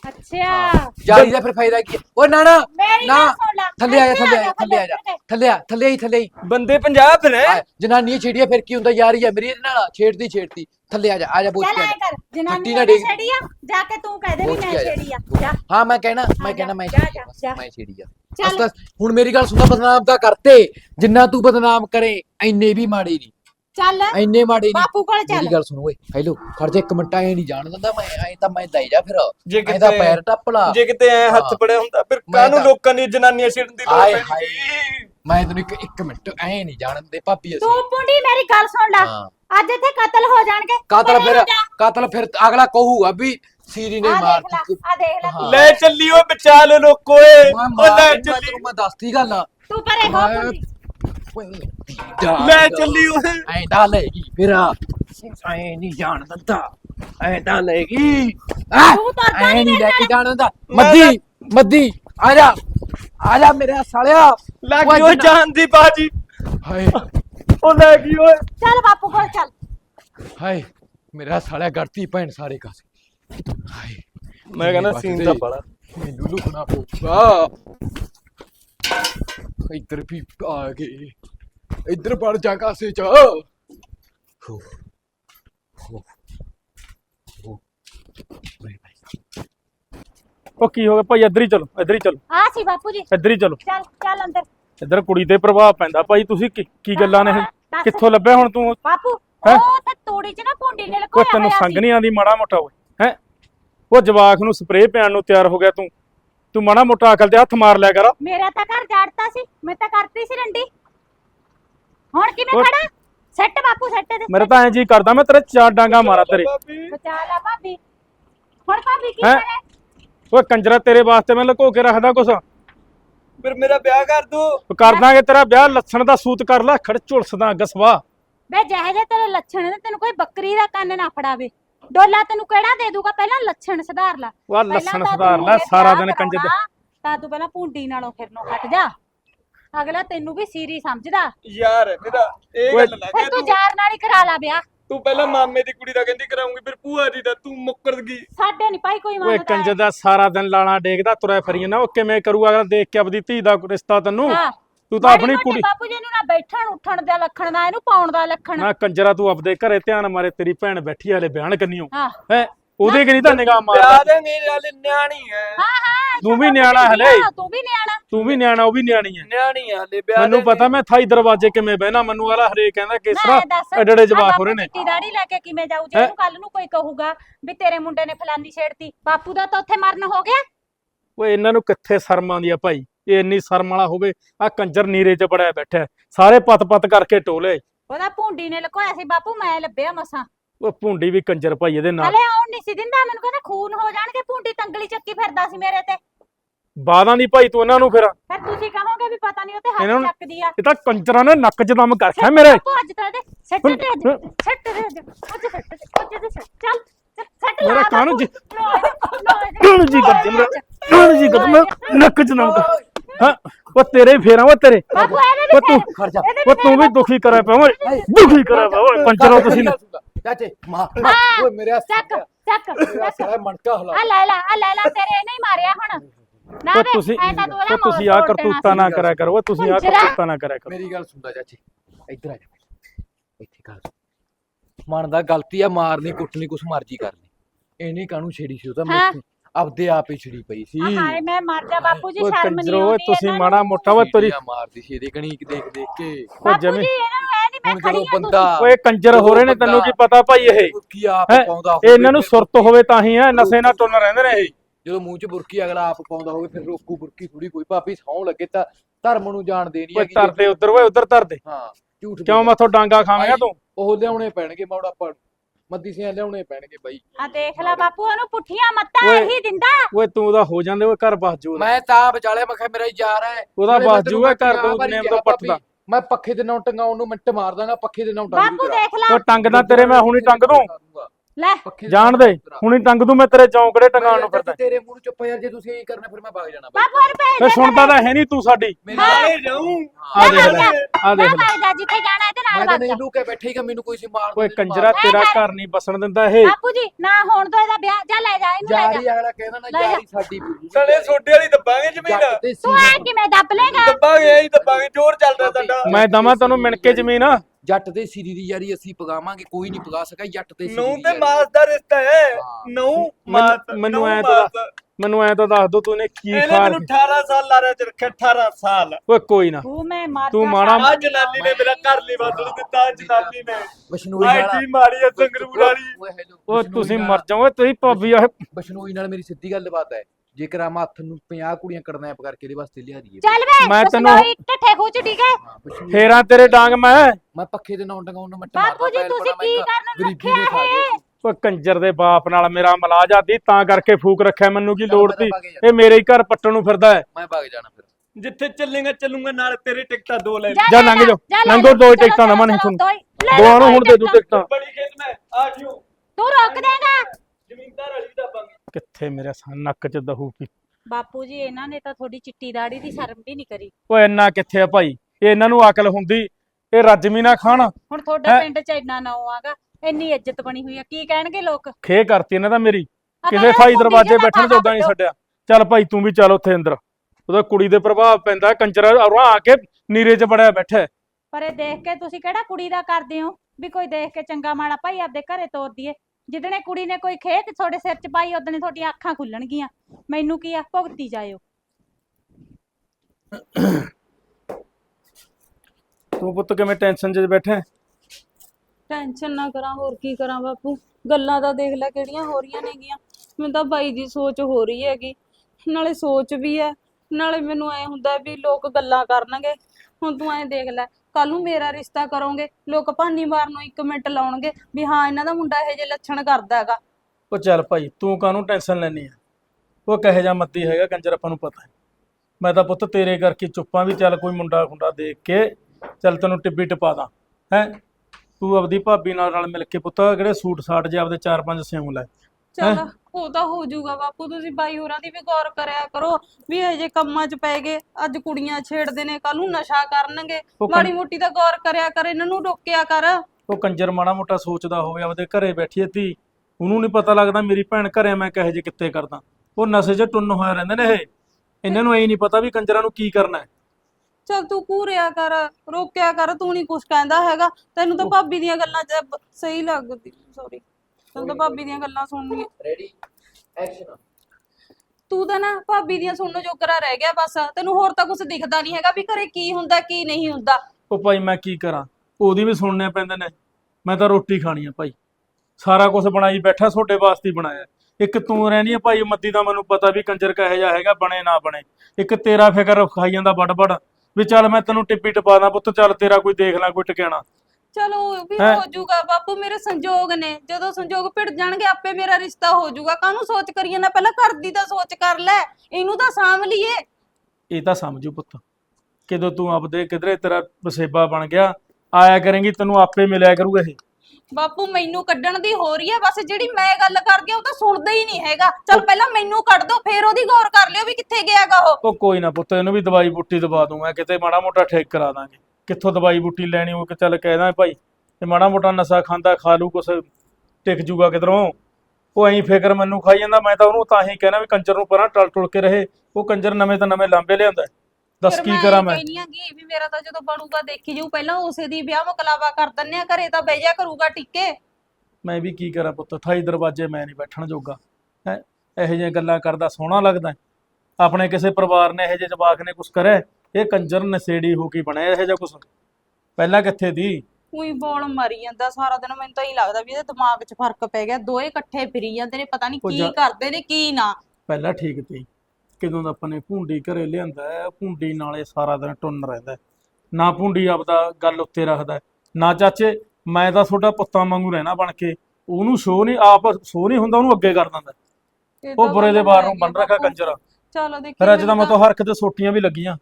ਅੱਛਾ। ਜਾਰੀ ਦਾ ਫਿਰ ਫਾਇਦਾ ਕੀ ਹੈ? ਓਏ ਨਾ ਨਾ। ਮੇਰੀ ਨਾ। ਗੱਲ ਸੁਣ ਲੈ। ਥੱਲੇ ਆ ਜਾ ਥੱਲੇ ਆ ਜਾ ਥੱਲੇ ਆ ਜਾ। ਥੱਲੇ ਆ ਥੱਲੇ ਹੀ ਥੱਲੇ ਹੀ। ਬੰਦੇ 50 ਫਿਰ ਆ, ਜਨਾਨੀਆਂ ਛੇੜੀਆਂ ਫਿਰ ਕੀ ਹੁੰਦਾ? ਯਾਰੀ ਆ ਮੇਰੀ ਇਹਦੇ ਨਾਲ। ਛੇੜਦੀ ਛੇੜਦੀ। ਥੱਲੇ ਆ ਜਾ ਆ ਜਾ ਬੋਝ ਚੱਲ ਕੇ ਆ ਐ ਜਾ ਕਰ ਜਨਾਨੀ ਫੱਟੀ ਨਾ ਨੇ ਡੇਗ। ਛੇੜੀ ਆ ਜਾ ਕੇ ਤੂੰ ਕਹਿ ਦੇ ਵੀ ਮੈਂ ਆ ਜਾ। ਛੇੜੀ ਆ। ਜਾ। ਹਾਂ ਮੈਂ ਕਹਿਣਾ ਮੈਂ ਕਹਿਣਾ ਮੈਂ ਜਾ, ਛੇੜੀ ਆ, ਜਾ। ਮੈਂ ਛੇੜੀ ਆ। ਚੱਲ। ਬਸ ਬਸ ਹੁਣ ਮੇਰੀ ਗੱਲ ਸੁਣਦਾ ਬਦਨਾਮ ਤਾਂ ਕਰਤੇ। ਜਿੰਨਾ ਤੂੰ ਬਦਨਾਮ ਕਰੇ ਐਨੇ ਵੀ ਮਾੜੇ ਨਹੀਂ। ਚੱਲ ਐਨੇ ਮਾੜੇ ਨਹੀਂ। ਬਾਪੂ ਕੋਲ ਚੱਲ। ਮੇਰੀ ਗੱਲ ਸੁਣ ਓਏ ਹੈਲੋ ਖੜ ਜਾ ਇੱਕ ਮਿੰਟ ਐ ਨਹੀਂ ਜਾਣ ਦਿੰਦਾ ਮੈਂ ਐ ਤਾਂ ਮੈਂ ਦਈ ਜਾ ਫਿਰ। ਜੇ ਐ ਤਾਂ ਕਿਤੇ- ਪੈਰ ਟੱਪਲਾ ਜੇ ਕਿਤੇ ਐ ਹੱਥ ਹਾਂ। ਪੜਿਆ ਹੁੰਦਾ ਫਿਰ ਮੈਂ ਕਾਹਨੂੰ ਤਾਂ- ਲੋਕਾਂ ਦੀ ਜਨਾਨੀਆਂ ਛੇੜਨ ਦੀ ਲੋੜ ਆਏ ਪੈਣੀ ਹਾਏ। ਸੀ ਮੈਂ ਤੈਨੂੰ ਇੱਕ ਇੱਕ ਮਿੰਟ ਐ ਨਹੀਂ ਜਾਣ ਦਿੰਦੇ ਭਾਬੀ ਅਸੀਂ। ਤੂੰ ਪੁੰਡੀ ਮੇਰੀ ਗੱਲ ਸੁਣ ਲੈ। ਹਾਂ। ਅੱਜ ਇੱਥੇ ਕਤਲ ਹੋ ਜਾਣਗੇ। ਕਾਤਲ ਫਿਰ। ਕਾਤਲ ਫਿਰ ਅਗਲਾ ਕਹੂਗਾ ਵੀ ਸੀਰੀ ਨੇ ਆ ਮਾਰ ਦੇਖ ਲੈ ਦਿੱਤੀ। ਆ ਦੇਖ ਲੈ। ਹਾਂ। ਲੈ ਚੱਲੀ ਓ ਬਚਾ ਲੋ ਲੋਕੋ ਏ ਮੈਂ ਓ ਮਾਰ ਲੈ ਮੈਂ ਚੱਲੀ। ਤੈਨੂੰ ਮੈਂ ਦੱਸਦੀ ਗੱਲ। ਤੂੰ ਪਰੇ ਹੋ ਪੁੰਡੀ ਲੈ ਚੱਲੀ ਓਏ। ਐਂ ਤਾਂ ਲੈਗੀ ਫਿਰ ਐਂ ਨਹੀਂ ਜਾਣ ਦਿੰਦਾ। ਐਂ ਤਾਂ ਲੈਗੀ ਤੂੰ ਤਾਂ ਅੱਧਾ ਐਂ ਨੀ ਨਹੀਂ ਲੈ ਮੇਰੇ ਕੇ ਜਾਣ ਦਿੰਦਾ। ਮੱਦੀ ਮੱਦੀ ਆ ਜਾ। ਆ ਜਾ ਮੇਰੇ ਸਾਲਿਆ। ਲੱਗ ਓਏ ਓ ਜਨਾ- ਜਾਨ ਦੀ ਬਾਜੀ। ਹਾਏ। ਓ ਲੈ ਗਈ ਓਏ। ਚੱਲ ਬਾਪੂ ਕੋਲ ਚੱਲ। ਹਾਏ ਮੇਰਾ ਸਾਲਿਆ ਗੜਤੀ ਭੈਣ ਸਾਰੇ ਕਾਸੇ। ਹਾਏ। ਮੈਂ ਕਹਿੰਦਾ ਸੀਨ ਤਾਂ ਬੜਾ ਮੈਨੂੰ ਲੁਕਣਾ ਪਊਗਾ। ਇੱਧਰ ਵੀ ਆ ਗਏ। ਇੱਧਰ ਵੜ ਜਾ ਕਾਸੇ ਚ। ਹੋ ਹੋ ਹੋ। ਉਹ ਕੀ ਹੋ ਗਿਆ? ਭਾਈ ਇੱਧਰ ਹੀ ਚਲੋ ਇੱਧਰ ਹੀ ਚਲੋ। ਆ ਸੀ ਬਾਪੂ ਜੀ। ਇੱਧਰ ਹੀ ਚਲੋ। ਚੱਲ ਚੱਲ ਅੰਦਰ। ਇੱਧਰ ਕੁੜੀ ਤੇ ਪ੍ਰਭਾਵ ਪੈਂਦਾ। ਭਾਈ ਤੁਸੀਂ ਕੀ ਕੀ ਗੱਲਾਂ ਨੇ ਇਹ? ਦੱਸ। ਕਿੱਥੋਂ ਲੱਭਿਆ ਹੁਣ ਤੂੰ? ਬਾਪੂ ਹੈਂ? ਉਹ ਤੇ ਤੋੜੀ ਚ ਨਾ ਪੁੰਡੀ ਨੇ ਉਹ ਲਕੋਇਆ ਤੈਨੂੰ ਹੋਇਆ ਸੰਗ ਸੀ। ਨਹੀਂ ਆਂਦੀ ਮਾੜਾ ਮੋਟਾ ਓਏ। ਹੈ? ਉਹ ਜਵਾਕ ਨੂੰ ਸਪਰੇਅ ਪੈਣ ਨੂੰ ਤਿਆਰ ਹੋ ਗਿਆ ਤੂੰ। ਤੂੰ ਮਾੜਾ ਮੋਟਾ ਅਕਲ ਤੇ ਹੱਥ ਮਾਰ ਲਿਆ ਕਰ। ਮੇਰਾ ਤਾਂ ਘਰ ਜਾੜਤਾ ਸੀ ਮੈਂ ਤਾਂ ਕਰਤੀ ਸੀ ਰੰਡੀ। ਹੁਣ ਕਿਵੇਂ ਖੜਾ? ਸੈੱਟ ਬਾਪੂ ਸੈੱਟ ਦੇ। ਮੇਰੇ ਤਾਂ ਐਂ ਜੀ ਕਰਦਾ ਮੈਂ ਤੇਰੇ ਚਾਰ ਡਾਂਗਾ ਮਾਰਾਂ ਤੇਰੇ। ਬਚਾ ਲੈ ਭਾਬੀ। ਹੁਣ ਭਾਬੀ ਕੀ ਹੈਂ? ਕਰੇ? ਓਏ ਕੰਜਰਾ ਤੇਰੇ ਵਾਸਤੇ ਮੈਂ ਲੁਕੋ ਕੇ ਰੱਖਦਾ ਕੁਛ। ਫਿਰ ਮੇਰਾ ਵਿਆਹ ਕਰ ਦੋ। ਕਰ ਦਾਂਗੇ ਤੇਰਾ ਵਿਆਹ ਲੱਛਣ ਦਾ ਸੂਤ ਕਰ ਲੈ ਖੜ ਝੁਲਸਦਾ ਗਸਵਾ। ਵੇ ਜਿਹੇ ਜਿਹੇ ਤੇਰੇ ਲੱਛਣ ਨੇ ਤੈਨੂੰ ਕੋਈ ਬੱਕਰੀ ਦਾ ਕੰਨ ਨਾ ਫੜਾਵੇ। ਡੋਲਾ ਤੈਨੂੰ ਕਿਹੜਾ ਦੇ ਦੂਗਾ? ਪਹਿਲਾਂ ਲੱਛਣ ਸੁਧਾਰ ਲੈ। ਵਾ ਪਹਿਲਾਂ ਲੱਛਣ ਤਾਂ ਸੁਧਾਰ ਤੂੰ ਲੈ ਸਾਰਾ ਵਿਆਹ ਦਿਨ ਕੰਜਰ ਦੇ ਕਰਾਉਣਾ, ਤਾਂ ਤੂੰ ਪਹਿਲਾਂ ਭੁੰਡੀ ਨਾਲੋਂ ਫਿਰਨੋਂ ਹਟ ਜਾ। ਅਗਲਾ ਤੈਨੂੰ ਵੀ ਸੀਰੀ ਸਮਝਦਾ। ਯਾਰ ਮੇਰਾ ਇਹ ਓਏ, ਗੱਲ ਲੱਗ ਫਿਰ ਤੂੰ ਯਾਰ ਨਾਲ ਹੀ ਕਰਾ ਲਾ ਵਿਆਹ। ਤੂੰ ਪਹਿਲਾਂ ਮਾਮੇ ਦੀ ਕੁੜੀ ਦਾ ਕਹਿੰਦੀ ਕਰਾਉਂਗੀ ਫਿਰ ਭੂਆ ਦੀ ਦਾ ਤੂੰ ਮੁੱਕਰ ਗਈ। ਸਾਡੇ ਨਹੀਂ ਭਾਈ ਕੋਈ ਓਏ ਮੰਨਦਾ। ਕੰਜਰ ਦਾ ਸਾਰਾ ਦਿਨ ਲਾਣਾ ਡੇਗਦਾ ਤੁਰਿਆ ਫਰੀ ਜਾਂਦਾ। ਉਹ ਕਿਵੇਂ ਕਰੂਗਾ? ਅਗਲਾ ਦੇਖ ਕੇ ਆਪਦੀ ਧੀ ਦਾ ਰਿਸ਼ਤਾ ਤੈਨੂੰ। ਹਾਂ। ਤੂੰ ਤਾਂ ਆਪਣੀ ਕੁੜੀ ਬਾਪੂ ਜੀ ਨੂੰ ਨਾ ਬੈਠਣ ਉੱਠਣ ਦਾ ਲੱਖਣ ਦਾ ਇਹਨੂੰ ਪਾਉਣ ਦਾ ਲੱਖਣ। ਨਾ ਕੰਜਰਾ ਤੂੰ ਆਪਦੇ ਘਰੇ ਧਿਆਨ ਮਾਰੇ ਤੇਰੀ ਭੈਣ ਬੈਠੀ ਹਲੇ ਬਿਆਨ ਕੰਨੀਓ ਹਾਂ। ਹੈ? ਉਹਦੇ ਕਿ ਨਹੀਂ ਤਾਂ ਨਿਗਾਹ ਵਿਆਹ ਮਾਰਦਾ ਦੇ ਮੇਰੇ ਨਾਲ ਨਿਆਣੀ ਹੈ। ਹਾਂ ਹਾਂ ਤੂੰ ਵੀ ਨਿਆਣਾ ਹਲੇ। ਤੂੰ ਵੀ ਨਿਆਣਾ। ਤੂੰ ਵੀ ਨਿਆਣਾ ਉਹ ਵੀ ਨਿਆਣੀ ਹੈ। ਨਿਆਣੀ ਹੈ ਹਲੇ ਵਿਆਹ ਮੈਨੂੰ ਪਤਾ ਮੈਂ ਥਾਈ ਦਰਵਾਜ਼ੇ ਕਿਵੇਂ ਬਹਿਣਾ ਮੈਨੂੰ ਵਾਲਾ ਹਰੇ ਕਹਿੰਦਾ ਕਿਸ ਤਰ੍ਹਾਂ ਆਹ ਜਵਾਕ ਹੋ ਰਹੇ ਨੇ। ਚਿੱਟੀ ਦਾੜੀ ਲੈ ਕੇ ਕਿਵੇਂ ਜਾਊ? ਜੇ? ਇਹਨੂੰ ਕੱਲ ਨੂੰ ਕੋਈ ਕਹੂਗਾ ਵੀ ਤੇਰੇ ਮੁੰਡੇ ਨੇ ਫਲਾਨੀ ਛੇੜਤੀ ਬਾਪੂ ਦਾ ਤਾਂ ਉੱਥੇ ਮਰਨ ਹੋ ਗਿਆ। ਓਏ ਇਹਨਾਂ ਨੂੰ ਕਿੱਥੇ ਸ਼ਰਮ ਆਉਂਦੀ ਆ ਭਾਈ? ਇਹ ਇੰਨੀ ਸ਼ਰਮ ਵਾਲਾ ਹੋਵੇ ਆ ਕੰਜਰ ਨੀਰੇ 'ਚ ਬੜਿਆ ਬੈਠਾ ਹੈ। ਸਾਰੇ ਪਤ-ਪਤ ਕਰਕੇ ਟੋਲੇ। ਉਹਦਾ ਭੁੰਡੀ ਨੇ ਲਕੋਇਆ ਸੀ ਬਾਪੂ ਮੈਂ ਲੱਭਿਆ ਮਸਾਂ। ਉਹ ਭੁੰਡੀ ਵੀ ਕੰਜਰ ਭਾਈ ਇਹਦੇ ਨਾਲ। ਹਲੇ ਆਉਣ ਨਹੀਂ ਸੀ ਦਿੰਦਾ ਮੈਨੂੰ ਕਹਿੰਦਾ ਖੂਨ ਹੋ ਜਾਣਗੇ ਭੁੰਡੀ ਤੰਗਲੀ ਚੱਕੀ ਫਿਰਦਾ ਸੀ ਮੇਰੇ ਤੇ। ਬਾਦਾਂ ਦੀ ਭਾਈ ਤੂੰ ਇਹਨਾਂ ਨੂੰ ਫਿਰ। ਫਿਰ ਤੁਸੀਂ ਕਹੋਗੇ ਵੀ ਪਤਾ ਨਹੀਂ ਉਹ ਤੇ ਇਹਨਾਂ ਹੱਥ ਨੂੰ- ਚੱਕਦੀ ਆ। ਇਹ ਤਾਂ ਕੰਜਰਾਂ ਨੇ ਨੱਕ 'ਚ ਦਮ ਕਰ ਰੱਖਿਆ ਮੇਰੇ। ਬਾਪੂ ਅੱਜ ਤਾਂ ਦੇ ਸੱਟ ਅੱਜ ਸੱਟ ਤੇ ਅੱਜ ਅੱਜ ਸੱਟ ਅੱਜ ਦੇ ਸੱਟ ਚੱਲ ਚੱਲ, ਸੱਟ ਲਾ ਮੇਰਾ। ਕਾਹਨੂੰ ਜੀ- ਲੋ ਇਹਦੇ, ਕਾਹਨੂੰ ਜੀ ਕਰਦੀ ਮੇਰਾ। ਕਾਹਨੂੰ ਜੀ ਕਰਦੀ ਨੱਕ 'ਚ ਦਮ ਕਰ। ਹਾਂ ਉਹ ਤੇਰੇ ਹੀ ਫੇਰਾਂ ਵਾ ਤੇਰੇ। ਬਾਪੂ ਇਹਦੇ ਵੀ ਉਹ ਤੂੰ ਖੜ ਜਾ ਉਹ ਤੂੰ ਵੀ ਦੁਖੀ ਕਰਿਆ ਪਿਆ ਓਏ। ਦੁਖੀ ਕਰਿਆ ਪਿਆ ਓਏ ਕੰਜਰੋ ਤੁਸੀਂ ਨੇ। ਚਾਚੇ ਹਾਂ, ਓਏ ਮੇਰੇ ਹੱਥ ਚੱਕ। ਚੱਕ ਮੇਰਾ ਚੱਕ। ਸਾਰਾ ਮਣਕਾ ਹਲਾ। ਆ ਲੈ ਲੈ ਆ ਲੈ ਲੈ ਤੇਰੇ ਨਹੀਂ ਮਾਰਿਆ ਹੁਣ। ਨਾ ਵੇ ਤੁਸੀਂ ਤੁਸੀਂ ਆ ਕਰਤੂਤਾਂ ਨਾ ਕਰਿਆ ਕਰੋ ਓ ਤੁਸੀਂ ਆ। ਕਰਤੂਤਾਂ ਨਾ ਕਰਿਆ ਕਰੋ। ਮੇਰੀ ਗੱਲ ਸੁਣਦਾ ਚਾਚੇ ਇੱਧਰ ਆ ਜਾ ਇੱਥੇ ਗੱਲ ਸੁਣ। ਮੰਨਦਾ ਗਲਤੀ ਆ ਮਾਰਨੀ ਕੁੱਟਣੀ ਕੁਛ ਮਰਜ਼ੀ ਕਰਨੀ। ਇਹਨੇ ਕਾਹਨੂੰ ਛੇੜੀ ਸੀ ਉਹ ਤਾਂ। ਆਪਦੇ ਆਪ ਹੀ ਛਿੜੀ ਪਈ ਸੀ। ਹਾਏ ਮੈਂ ਮਰ ਜਾ ਬਾਪੂ ਜੀ ਓਏ ਸ਼ਰਮ ਨਹੀਂ ਕੰਜਰੋ ਓਏ ਆਉਂਦੀ ਤੁਸੀਂ ਇਹਨਾਂ ਮਾੜਾ ਮੋਟਾ ਓਏ ਤੇਰੀ ਸੀਟੀਆਂ ਮਾਰਦੀ ਸੀ ਇਹਦੇ ਕਣੀ ਦੇਖ ਦੇਖ ਕੇ। ਓ ਬਾਪੂ ਜਮੀ ਜੀ ਇਹਨਾਂ ਨੂੰ ਐ ਨਹੀਂ ਮੈਂ ਹੁਣ ਖੜੀ ਜਦੋਂ ਆ ਬੰਦਾ ਓਏ ਕੰਜਰ ਹੋ ਰਹੇ ਨੇ ਤੈਨੂੰ ਕੀ ਪਤਾ ਭਾਈ ਇਹ? ਕੀ ਆਪ ਹੈਂ? ਪਾਉਂਦਾ ਇਹ ਇਹਨਾਂ ਨੂੰ ਫਿਰ ਸੁਰਤ ਹੋਵੇ ਤਾਂ ਹੀ ਹੈ ਨਸ਼ੇ ਨਾਲ ਟੁੰਨ ਰਹਿੰਦੇ ਨੇ ਇਹ। ਜਦੋਂ ਮੂੰਹ 'ਚ ਬੁਰਕੀ ਅਗਲਾ ਆਪ ਪਾਉਂਦਾ ਹੋਵੇ ਫਿਰ ਰੋਕੂ ਬੁਰਕੀ ਥੋੜੀ ਕੋਈ। ਭਾਪੀ ਸੌਂ ਲੱਗੇ ਤਾਂ ਧਰਮ ਨੂੰ ਜਾਣ ਦੇਣੀ ਓਏ ਹੈਗੀ ਧਰਦੇ ਉਧਰ ਓਏ ਉਧਰ ਧਰਦੇ। ਹਾਂ ਝੂਠ ਕਿਉਂ ਬੋਲਦਾ। ਮੈਥੋਂ ਡਾਂਗਾ ਖਾਵੇਂਗਾ ਤੂੰ? ਉਹ ਲਿਆਉਣੇ ਪੈਣਗੇ ਮੌੜਾ ਆਪਾਂ ਨੂੰ। ਮੱਦੀ ਸਿਆਂ ਲਿਆਉਣੇ ਪੈਣਗੇ ਬਾਈ। ਆ ਦੇਖ ਲੈ ਬਾਪੂ ਉਹਨੂੰ ਪੁੱਠੀਆਂ ਮੱਤਾਂ ਓਏ। ਇਹੀ ਦਿੰਦਾ। ਓਏ ਤੂੰ ਉਹਦਾ ਹੋ ਜਾਂਦੇ ਓਏ ਘਰ ਬਸ ਜੂ ਉਹਦਾ। ਮੈਂ ਤਾਂ ਵਿਚਾਲੇ ਮੈਂ ਕਿਹਾ ਮੇਰਾ ਹੀ ਯਾਰ ਹੈ। ਉਹਦਾ ਬਸ ਮੈਂ ਘਰ ਤੋਂ ਨੇਮ ਤੋਂ ਪੱਟਦਾ ਮੈਂ ਪੱਖੇ ਦੇ ਨਾਲ ਟੰਗਾਉਣ ਨੂੰ ਮਿੰਟ ਮਾਰ ਦਾਂਗਾ ਪੱਖੇ ਦੇ ਨਾਲ ਟੰਗ ਬਾਪੂ ਦੇਖ ਲੈ। ਓ ਟੰਗਦਾ ਤੇਰੇ ਮੈਂ ਹੁਣੀ ਟੰਗ ਦੂੰ। ਲੈ। ਜਾਣ ਦੇ ਹੁਣੀ ਟੰਗ ਦੂੰ ਮੈਂ ਤੇਰੇ ਚੌਂਕੜੇ ਟੰਗਾਉਣ ਨੂੰ ਫਿਰਦਾ। ਤੇਰੇ ਮੂੰਹ ਨੂੰ ਚੁੱਪ ਯਾਰ ਜੇ ਤੁਸੀਂ ਇਹੀ ਕਰਨਾ ਫਿਰ ਮੈਂ ਭੱਗ ਜਾਣਾ ਬਾਈ। ਬਾਪੂ ਰੁਪਏ ਫੇ ਸੁਣਦਾ ਤਾਂ ਹੈ ਨਹੀਂ ਤੂੰ ਸਾਡੀ। ਨਾਲੇ ਜਾਉਂ ਆ ਦੇਖ ਲੈ ਆ ਦੇਖ ਲੈ ਜਾ ਜਿੱਥੇ ਜਾਣਾ ਨਾਲ ਮੈਂ ਤਾਂ ਵਗ ਨਹੀਂ ਜਾ ਲੁਕੇ ਬੈਠੇ ਹੀ ਮੈਨੂੰ ਕੋਈ ਸੀ ਮਾਰ ਓਏ ਕੰਜਰਾ ਤੇਰਾ ਘਰ ਨਹੀਂ ਬਸਣ ਦਿੰਦਾ ਇਹ। ਬਾਪੂ ਜੀ ਨਾ ਹੋਣ ਦੋ ਇਹਦਾ ਵਿਆਹ ਜਾ ਲੈ ਜਾ ਇਹਨੂੰ ਲੈ ਯਾਰੀ ਜਾ। ਅਗਲਾ ਕਹਿੰਦਾ ਨਾ। ਯਾਰੀ ਸਾਡੀ ਪੂਰੀ ਸਲੇ ਸੋਡੇ ਵਾਲੀ ਦੱਬਾਂਗੇ ਜ਼ਮੀਨ। ਤੇ ਐ ਕਿਵੇਂ ਦੱਬ ਲੇਗਾ ਦੱਬਾਂਗੇ ਐਂ ਦੱਬਾਂਗੇ ਜ਼ੋਰ ਚੱਲਦਾ ਸਾਡਾ। ਮੈਂ ਦਵਾਂ ਤੈਨੂੰ ਮਿਣ ਕੇ ਜ਼ਮੀਨ। ਜੱਟ ਤੇ ਸਿਰੀ ਦੀ ਯਾਰੀ ਅਸੀਂ ਪਗਾਵਾਂਗੇ ਕੋਈ ਨਹੀਂ ਪਗਾ ਸਕਾ ਜੱਟ ਤੇ ਸਿਰੀ ਨੌ ਦੀ ਤੇ ਯਾਰੀ। ਮਾਸ ਦਾ ਰਿਸ਼ਤਾ ਹੈ। ਹਾਂ। ਨੌ ਮਾਸ ਮੈਨੂੰ ਐਂ ਤਾਂ। ਮੈਨੂੰ ਐ ਤਾਂ ਦੱਸ ਦੋ ਤੂੰ ਇਹਨੇ ਕੀ ਇਹਨੇ ਖਾ ਮੈਨੂੰ 18 ਸਾਲ ਲਾਰਿਆ ਚ ਰੱਖਿਆ 18 ਸਾਲ। ਓਏ ਕੋਈ ਨਾ। ਤੂੰ ਮੈਂ ਮਰ ਤੂੰ ਮਾੜਾ- ਆ ਜਨਾਨੀ ਨੇ ਮੇਰਾ ਘਰ ਨਹੀਂ ਬਦਲ ਦਿੱਤਾ ਆਹ ਜਨਾਨੀ ਨੇ। ਬਸ਼ਨੋਈ ਆਈ ਨਾਲ ਜੀ ਮਾਰੀ ਆ ਸੰਗਰੂਰ ਵਾਲੀ। ਓਏ hello, ਓਏ ਬਸ਼ਨੋਈ ਤੁਸੀਂ ਨਾਲ- ਮਰ ਜਾਓ ਓਏ ਤੁਸੀਂ ਭਾਬੀ ਆ। ਬਸ਼ਨੋਈ ਨਾਲ ਮੇਰੀ ਸਿੱਧੀ ਗੱਲ ਬਾਤ ਹੈ। ਜੇਕਰ ਆ ਹੱਥ ਨੂੰ 50 ਕੁੜੀਆਂ ਕੜਨੈਪ ਕਰਕੇ ਇਹਦੇ ਵਾਸਤੇ ਲਿਆ ਦਈਏ ਚੱਲ ਵੇ ਮੈਂ ਤੈਨੂੰ- ਢੱਠੇ ਖੂਚ ਠੀਕ ਹੈ? ਹਾਂ, ਫੇਰਾਂ ਤੇਰੇ ਡਾਂਗ ਮੈਂ। ਮੈਂ ਪੱਖੇ ਦੇ ਨਾਲ ਟੰਗਾਉਣ ਨੂੰ ਮਿੰਟ ਬਾਪੂ ਜੀ ਤੁਸੀਂ ਕੀ ਕਰਨ ਨੂੰ ਰੱਖਿਆ ਨੇ ਗਏ। ਓਏ ਕੰਜਰ ਦੇ ਬਾਪ ਨਾਲ ਮੇਰਾ ਮਲਾਜ ਆਦੀ ਤਾਂ ਕਰਕੇ ਫੂਕ ਰੱਖਿਆ ਮੈਨੂੰ ਕੀ ਲੋੜ ਤਾਂ ਜਾਣਾ। ਇਹ ਮੇਰੇ ਹੀ ਘਰ ਪੱਟਣ ਨੂੰ ਫਿਰਦਾ ਹੈ। ਮੈਂ ਭੱਗ ਜਾਣਾ ਫਿਰ। ਜਿੱਥੇ ਚੱਲੇਗਾ ਚੱਲੂਗਾ ਨਾਲ ਤੇਰੇ ਟਿਕਟਾਂ ਦੋ ਲੈ ਲਈ। ਜਾ ਲੰਘ ਜਾਓ। ਲੰਘੋ ਦੋ ਟਿਕਟਾਂ ਦਵਾਂ ਨਹੀਂ ਤੁਹਾਨੂੰ ਦੋਆਂ ਨੂੰ ਹੁਣ ਦੇ ਦੂ ਟਿਕਟਾਂ। ਬੜੀ ਖੇਤ ਮੈਂ ਆ ਜਿਓ। ਤੂੰ ਰੋਕ ਦੇਗਾ ਜ਼ਮੀਨਦਾਰ ਵਾਲੀ ਦੱਬਾਂਗੇ ਕਿੱਥੇ ਮੇਰੇ ਸਾਹ ਨੱਕ 'ਚ ਦਹੂ ਪੀ ਬਾਪੂ ਜੀ ਇਹਨਾਂ ਨੇ ਤਾਂ ਤੁਹਾਡੀ ਚਿੱਟੀ ਦਾੜੀ ਦੀ ਸ਼ਰਮ ਵੀ ਨਹੀਂ ਕਰੀ। ਓਏ ਇੰਨਾ ਕਿੱਥੇ ਆ ਭਾਈ? ਇਹ ਇਹਨਾਂ ਨੂੰ ਅਕਲ ਹੁੰਦੀ ਇਹ ਰੱਜਮੀ ਨਾ ਖਾਣ। ਹੁਣ ਤੁਹਾਡੇ ਹੈਂ? ਪਿੰਡ 'ਚ ਇੰਨਾ ਨਾਂ ਆਗਾ ਇੰਨੀ ਇੱਜ਼ਤ ਬਣੀ ਹੋਈ ਆ। ਕੀ ਕਹਿਣਗੇ ਲੋਕ? ਖੇ ਕਰਤੀ ਇਹਨਾਂ ਦਾ ਮੇਰੀ। ਕਿਸੇ ਕੁੰਡੀ ਦਰਵਾਜ਼ੇ ਜਿਹੇ ਬੈਠਣ ਜੋਗਾ ਨਹੀਂ। ਛੱਡਿਆ। ਚੱਲ ਭਾਈ ਤੂੰ ਵੀ ਚੱਲ ਉੱਥੇ ਅੰਦਰ। ਉਹਦਾ ਕੁੜੀ ਦੇ ਪ੍ਰਭਾਵ ਪੈਂਦਾ ਕੰਜਰਾ ਔਰਾਂ ਆ ਕੇ ਨੀਰੇ 'ਚ ਬੜਿਆ ਬੈਠਾ। ਹੈ। ਪਰ ਇਹ ਦੇਖ ਕੇ ਤੁਸੀਂ ਕਿਹੜਾ ਕੁੜੀ ਦਾ ਕਰਦੇ ਹੋ? ਵੀ ਕੋਈ ਦੇਖ ਕੇ ਚੰਗਾ ਮਾੜਾ ਭਾਈ ਆਪਦੇ ਘਰੇ ਤੋਰ ਦਈਏ। ਜਿੱਦਣੇ ਕੁੜੀ ਨੇ ਕੋਈ ਖੇਤ ਤੁਹਾਡੇ ਸਿਰ 'ਚ ਪਾਈ ਉਦਣੇ ਤੁਹਾਡੀਆਂ ਅੱਖਾਂ ਖੁੱਲਣਗੀਆਂ। ਮੈਨੂੰ ਕੀ ਆ? ਭੁਗਤੀ ਜਾਇਓ। ਤੂੰ ਪੁੱਤ ਕਿਵੇਂ ਟੈਨਸ਼ਨ 'ਚ ਬੈਠਾ ਹੈ? ਟੈਨਸ਼ਨ ਨਾ ਕਰਾਂ ਹੋਰ ਕੀ ਕਰਾਂ ਬਾਪੂ? ਗੱਲਾਂ ਤਾਂ ਦੇਖ ਲੈ ਕਿਹੜੀਆਂ ਹੋ ਰਹੀਆਂ ਨੇਗੀਆਂ। ਮੈਨੂੰ ਤਾਂ ਬਾਈ ਦੀ ਸੋਚ ਹੋ ਰਹੀ ਹੈਗੀ। ਨਾਲੇ ਸੋਚ ਵੀ ਹੈ। ਨਾਲੇ ਮੈਨੂੰ ਐ ਹੁੰਦਾ ਵੀ ਲੋਕ ਗੱਲਾਂ ਕਰਨਗੇ। ਹੁਣ ਤੂੰ ਐ ਦੇਖ ਲੈ ਕੱਲ ਨੂੰ ਮੇਰਾ ਰਿਸ਼ਤਾ ਕਰੋਗੇ ਲੋਕ ਭਾਨੀ ਮਾਰਨ ਨੂੰ ਇੱਕ ਮਿੰਟ ਲਾਉਣਗੇ ਵੀ ਹਾਂ ਇਹਨਾਂ ਦਾ ਮੁੰਡਾ ਇਹੋ ਜਿਹੇ ਲੱਛਣ ਕਰਦਾ ਹੈਗਾ। ਉਹ ਚੱਲ ਭਾਈ ਤੂੰ ਕਾਹਨੂੰ ਟੈਨਸ਼ਨ ਲੈਣੀ ਆ? ਉਹ ਕਹੇ ਜਾ ਮੱਤੀ ਹੈਗਾ ਕੰਜਰ ਆਪਾਂ ਨੂੰ ਪਤਾ ਹੈ। ਮੈਂ ਤਾਂ ਪੁੱਤ ਤੇਰੇ ਕਰਕੇ ਚੁੱਪਾਂ ਵੀ ਚੱਲ ਕੋਈ ਮੁੰਡਾ ਖੁੰਡਾ ਦੇਖ ਕੇ ਚੱਲ ਤੈਨੂੰ ਟਿੱਬੀ ਟਪਾ ਦਾਂ ਹੈ? ਤੂੰ ਆਪਦੀ ਭਾਬੀ ਨਾਲ ਰਲ ਮਿਲ ਕੇ ਪੁੱਤ ਕਿਹੜੇ ਸੂਟ ਸਾਟ ਜੇ ਆਪਦੇ ਚਾਰ ਪੰਜ ਸਿਉਂ ਲੈ ਚਲ ਉਹ ਤਾਂ ਹੋ ਜਾਊਗਾ ਬਾਪੂ ਤੁਸੀਂ ਬਾਈ ਹੋਰਾਂ ਦੀ ਵੀ ਗੌਰ ਕਰਿਆ ਕਰੋ ਵੀ ਇਹ ਜੇ ਕੰਮਾਂ 'ਚ ਪੈ ਗਏ ਅੱਜ ਕੁੜੀਆਂ ਛੇੜਦੇ ਨੇ ਕੱਲ ਨੂੰ ਨਸ਼ਾ ਕਰਨਗੇ। ਉਹ ਕੰ- ਮਾੜੀ ਮੋਟੀ ਤਾਂ ਗੌਰ ਕਰਿਆ ਕਰ ਇਹਨਾਂ ਨੂੰ ਰੋਕਿਆ ਕਰ। ਉਹ ਕੰਜਰ ਮਾੜਾ ਮੋਟਾ ਸੋਚਦਾ ਹੋਵੇ ਆਪਦੇ ਘਰੇ ਬੈਠੀ ਤੀ ਉਹਨੂੰ ਨਹੀਂ ਪਤਾ ਲੱਗਦਾ ਮੇਰੀ ਭੈਣ ਘਰੇ ਮੈਂ ਕਹੇ ਜੇ ਕਿੱਤੇ ਕਰਦਾ। ਉਹ ਨਸ਼ੇ 'ਚ ਟੁੰਨ ਹੋਇਆ ਰਹਿੰਦੇ ਨੇ ਇਹ। ਇਹਨਾਂ ਨੂੰ ਐ ਨਹੀਂ ਪਤਾ ਵੀ ਕੰਜਰਾਂ ਨੂੰ ਕੀ ਕਰਨਾ ਹੈ। ਚਲ ਤੂੰ ਘੂਰਿਆ ਕਰ ਰੋਕਿਆ ਕਰ ਤੂੰ ਨਹੀਂ ਕੁਛ ਕਹਿੰਦਾ ਹੈਗਾ। ਤੈਨੂੰ ਤਾਂ ਭਾਬੀ ਦੀਆਂ ਗੱਲਾਂ ਚ ਸਹੀ ਲੱਗਦੀ ਸੌਰੀ ਤੈਨੂੰ ਤਾਂ ਭਾਬੀ ਦੀਆਂ ਗੱਲਾਂ ਸੁਣਨੀਆਂ ਰੈਡੀ ਐਕਸ਼ਨ ਤੂੰ ਤਾਂ ਨਾ ਭਾਬੀ ਦੀਆਂ ਸੁਣਨ ਜੋਗਰਾ ਰਹਿ ਗਿਆ ਬਸ। ਤੈਨੂੰ ਹੋਰ ਤਾਂ ਕੁਝ ਦਿਖਦਾ ਨਹੀਂ ਹੈਗਾ ਵੀ ਘਰੇ ਕੀ ਹੁੰਦਾ ਕੀ ਨਹੀਂ ਹੁੰਦਾ। ਉਹ ਭਾਈ ਮੈਂ ਕੀ ਕਰਾਂ? ਉਹਦੀ ਵੀ ਸੁਣਨੇ ਪੈਂਦੇ ਨੇ। ਮੈਂ ਤਾਂ ਰੋਟੀ ਖਾਣੀ ਆ ਭਾਈ। ਸਾਰਾ ਕੁਝ ਬਣਾਈ ਬੈਠਾ ਤੁਹਾਡੇ ਵਾਸਤੇ ਹੀ ਬਣਾਇਆ। ਇੱਕ ਤੂੰ ਰਹਿਣੀ ਆ ਭਾਈ ਮੱਦੀ ਦਾ ਮੈਨੂੰ ਪਤਾ ਵੀ ਕੰਜਰ ਕਹੇ ਜਾ ਹੈਗਾ ਬਣੇ ਨਾ ਬਣੇ। ਇੱਕ ਤੇਰਾ ਫਿਕਰ ਖਾਈ ਜਾਂਦਾ ਬੜ ਬੜ ਵੀ ਚੱਲ ਮੈਂ ਤੈਨੂੰ ਟਿੱਪੀ ਟਪਾ ਦਾਂ ਪੁੱਤ ਚੱਲ ਤੇਰਾ ਕੋਈ ਦੇਖ ਲੈ ਕੋਈ ਟਿਕਾਣਾ। ਚਲੋ ਉਹ ਵੀ ਹੈਂ? ਹੋ ਜਾਊਗਾ ਬਾਪੂ ਮੇਰੇ ਸੰਜੋਗ ਨੇ ਜਦੋਂ ਸੰਜੋਗ ਭਿੜ ਜਾਣਗੇ ਆਪੇ ਮੇਰਾ ਰਿਸ਼ਤਾ ਹੋ ਜਾਊਗਾ। ਕਾਹਨੂੰ ਸੋਚ ਕਰੀਏ ਨਾ ਪਹਿਲਾਂ ਘਰ ਦੀ ਤਾਂ ਸੋਚ ਕਰ ਲੈ ਇਹਨੂੰ ਤਾਂ ਸਾਂਭ ਲਈਏ। ਇਹ ਤਾਂ ਸਮਝੂ ਪੁੱਤ। ਕਿਦੋਂ ਤੂੰ ਆਪਦੇ ਕਿਧਰੇ ਤੇਰਾ ਵਸੇਬਾ ਬਣ ਗਿਆ ਆਇਆ ਕਰੇਂਗੀ ਤੈਨੂੰ ਆਪੇ ਮਿਲਿਆ ਕਰੂ ਇਹ। ਬਾਪੂ ਮੈਨੂੰ ਕੱਢਣ ਦੀ ਹੋ ਰਹੀ ਹੈ ਬਸ ਜਿਹੜੀ ਮੈਂ ਗੱਲ ਕਰਦੀ ਆ ਉਹ ਤਾਂ ਸੁਣਦਾ ਹੀ ਨਹੀਂ ਹੈਗਾ। ਚਲ ਪਹਿਲਾਂ ਮੈਨੂੰ ਕੱਢ ਦੋ ਫੇਰ ਉਹਦੀ ਗੌਰ ਕਰ ਲਿਓ ਵੀ ਕਿੱਥੇ ਗਿਆਗਾ ਉਹ। ਉਹ ਕੋਈ ਨਾ ਪੁੱਤ ਇਹਨੂੰ ਵੀ ਦਵਾਈ ਬੂਟੀ ਦਵਾ ਦੂੰਗਾ ਕਿਤੇ ਮਾੜਾ ਮੋਟਾ ਠੇਕ ਕਰਾ ਦਾਂਗੇ। ਕਿੱਥੋਂ ਦਵਾਈ ਬੂਟੀ ਲੈਣੀ ਉਹ ਕਿ ਚੱਲ ਕਹਿ ਦਾਂ ਭਾਈ ਤੇ ਮਾੜਾ ਮੋਟਾ ਨਸ਼ਾ ਖਾਂਦਾ ਖਾ ਲੂ ਕੁਛ ਟਿਕ ਜੂਗਾ ਕਿਧਰੋਂ। ਉਹ ਐਂ ਫਿਕਰ ਮੈਨੂੰ ਖਾਈ ਜਾਂਦਾ ਮੈਂ ਤਾਂ ਉਹਨੂੰ ਤਾਂ ਹੀ ਕਹਿਣਾ ਵੀ ਕੰਜਰ ਨੂੰ ਪਰਾਂ ਟਲ ਟੁਲ ਕੇ ਰਹੇ ਉਹ ਕੰਜਰ ਨਵੇਂ ਤਾਂ ਨਵੇਂ ਲਾਂਬੇ ਲਿਆਂਦਾ। ਦੱਸ ਕੀ ਕਰਾਂ ਮੈਂ? ਕਹਿੰਦੀ ਆਂਗੀ ਵੀ ਮੇਰਾ ਤਾਂ ਜਦੋਂ ਬਣੂਗਾ ਦੇਖੀ ਜਾਊ ਪਹਿਲਾਂ ਉਸੇ ਦੀ ਵਿਆਹ ਮੁਕਲਾਵਾ ਕਰ ਦਿੰਨੇ ਆ ਘਰੇ ਤਾਂ ਬਹਿ ਜਾ ਕਰੂਗਾ ਟਿੱਕੇ। ਮੈਂ ਵੀ ਕੀ ਕਰਾਂ ਪੁੱਤ ਥਾਈ ਦਰਵਾਜ਼ੇ ਮੈਂ ਨਹੀਂ ਬੈਠਣ ਜੋਗਾ। ਹੈ ਇਹੋ ਜਿਹੀਆਂ ਗੱਲਾਂ ਕਰਦਾ ਸੋਹਣਾ ਲੱਗਦਾ। ਆਪਣੇ ਕਿਸੇ ਪਰਿਵਾਰ ਨੇ ਇਹੋ ਜਿਹੇ ਜਵਾਕ ਨੇ ਕੁਛ ਕਰਿਆ ਇਹ ਕੰਜਰ ਨਸ਼ੇੜੀ ਹੋ ਕੇ ਬਣਿਆ ਇਹੋ ਜਿਹਾ ਕੁਛ? ਪਹਿਲਾਂ ਕਿੱਥੇ ਦੀ? ਉਹੀ ਬੋਲ ਮਾਰੀ ਜਾਂਦਾ ਸਾਰਾ ਦਿਨ ਮੈਨੂੰ ਤਾਂ ਹੀ ਲੱਗਦਾ ਵੀ ਇਹਦੇ ਦਿਮਾਗ 'ਚ ਫ਼ਰਕ ਪੈ ਗਿਆ। ਦੋਏ ਇਕੱਠੇ ਫਿਰੀ ਜਾਂਦੇ ਨੇ ਪਤਾ ਨਹੀਂ ਉਹ ਕੀ ਜਾ- ਕਰਦੇ ਨੇ ਕੀ ਨਾ। ਪਹਿਲਾਂ ਠੀਕ ਤੀ ਕਿਦੋਂ ਦਾ ਆਪਾਂ ਨੇ ਭੁੰਡੀ ਘਰੇ ਲਿਆਂਦਾ ਹੈ ਭੁੰਡੀ ਨਾਲੇ ਸਾਰਾ ਦਿਨ ਟੁੰਨ ਰਹਿੰਦਾ ਹੈ। ਨਾ ਭੁੰਡੀ ਆਪਦਾ ਗੱਲ ਉੱਤੇ ਰੱਖਦਾ ਹੈ, ਨਾ ਚਾਚੇ ਮੈਂ ਤਾਂ ਤੁਹਾਡਾ ਪੁੱਤਾਂ ਵਾਂਗੂ ਰਹਿਣਾ ਬਣ ਕੇ। ਉਹਨੂੰ ਸ਼ੋ ਨਹੀਂ ਆਪ ਸ਼ੋ ਨਹੀਂ ਹੁੰਦਾ ਉਹਨੂੰ ਅੱਗੇ ਕਰ ਦਿੰਦਾ। ਇਹ ਉਹ ਤਾਂ ਬੁਰੇ ਦੇ ਬਾਹਰ ਨੂੰ ਹੈਗੀ ਬਣ ਰੱਖਾ ਬਾਪੂ। ਕੰਜਰ। ਚਲੋ ਦੇਖੀ ਫਿਰ ਅੱਜ ਤਾਂ ਮੈਨੂੰ ਮੈਂ ਤਾਂ ਹਰਖ ਤੇ ਸੋਟੀਆਂ ਵੀ ਲੱਗੀਆਂ।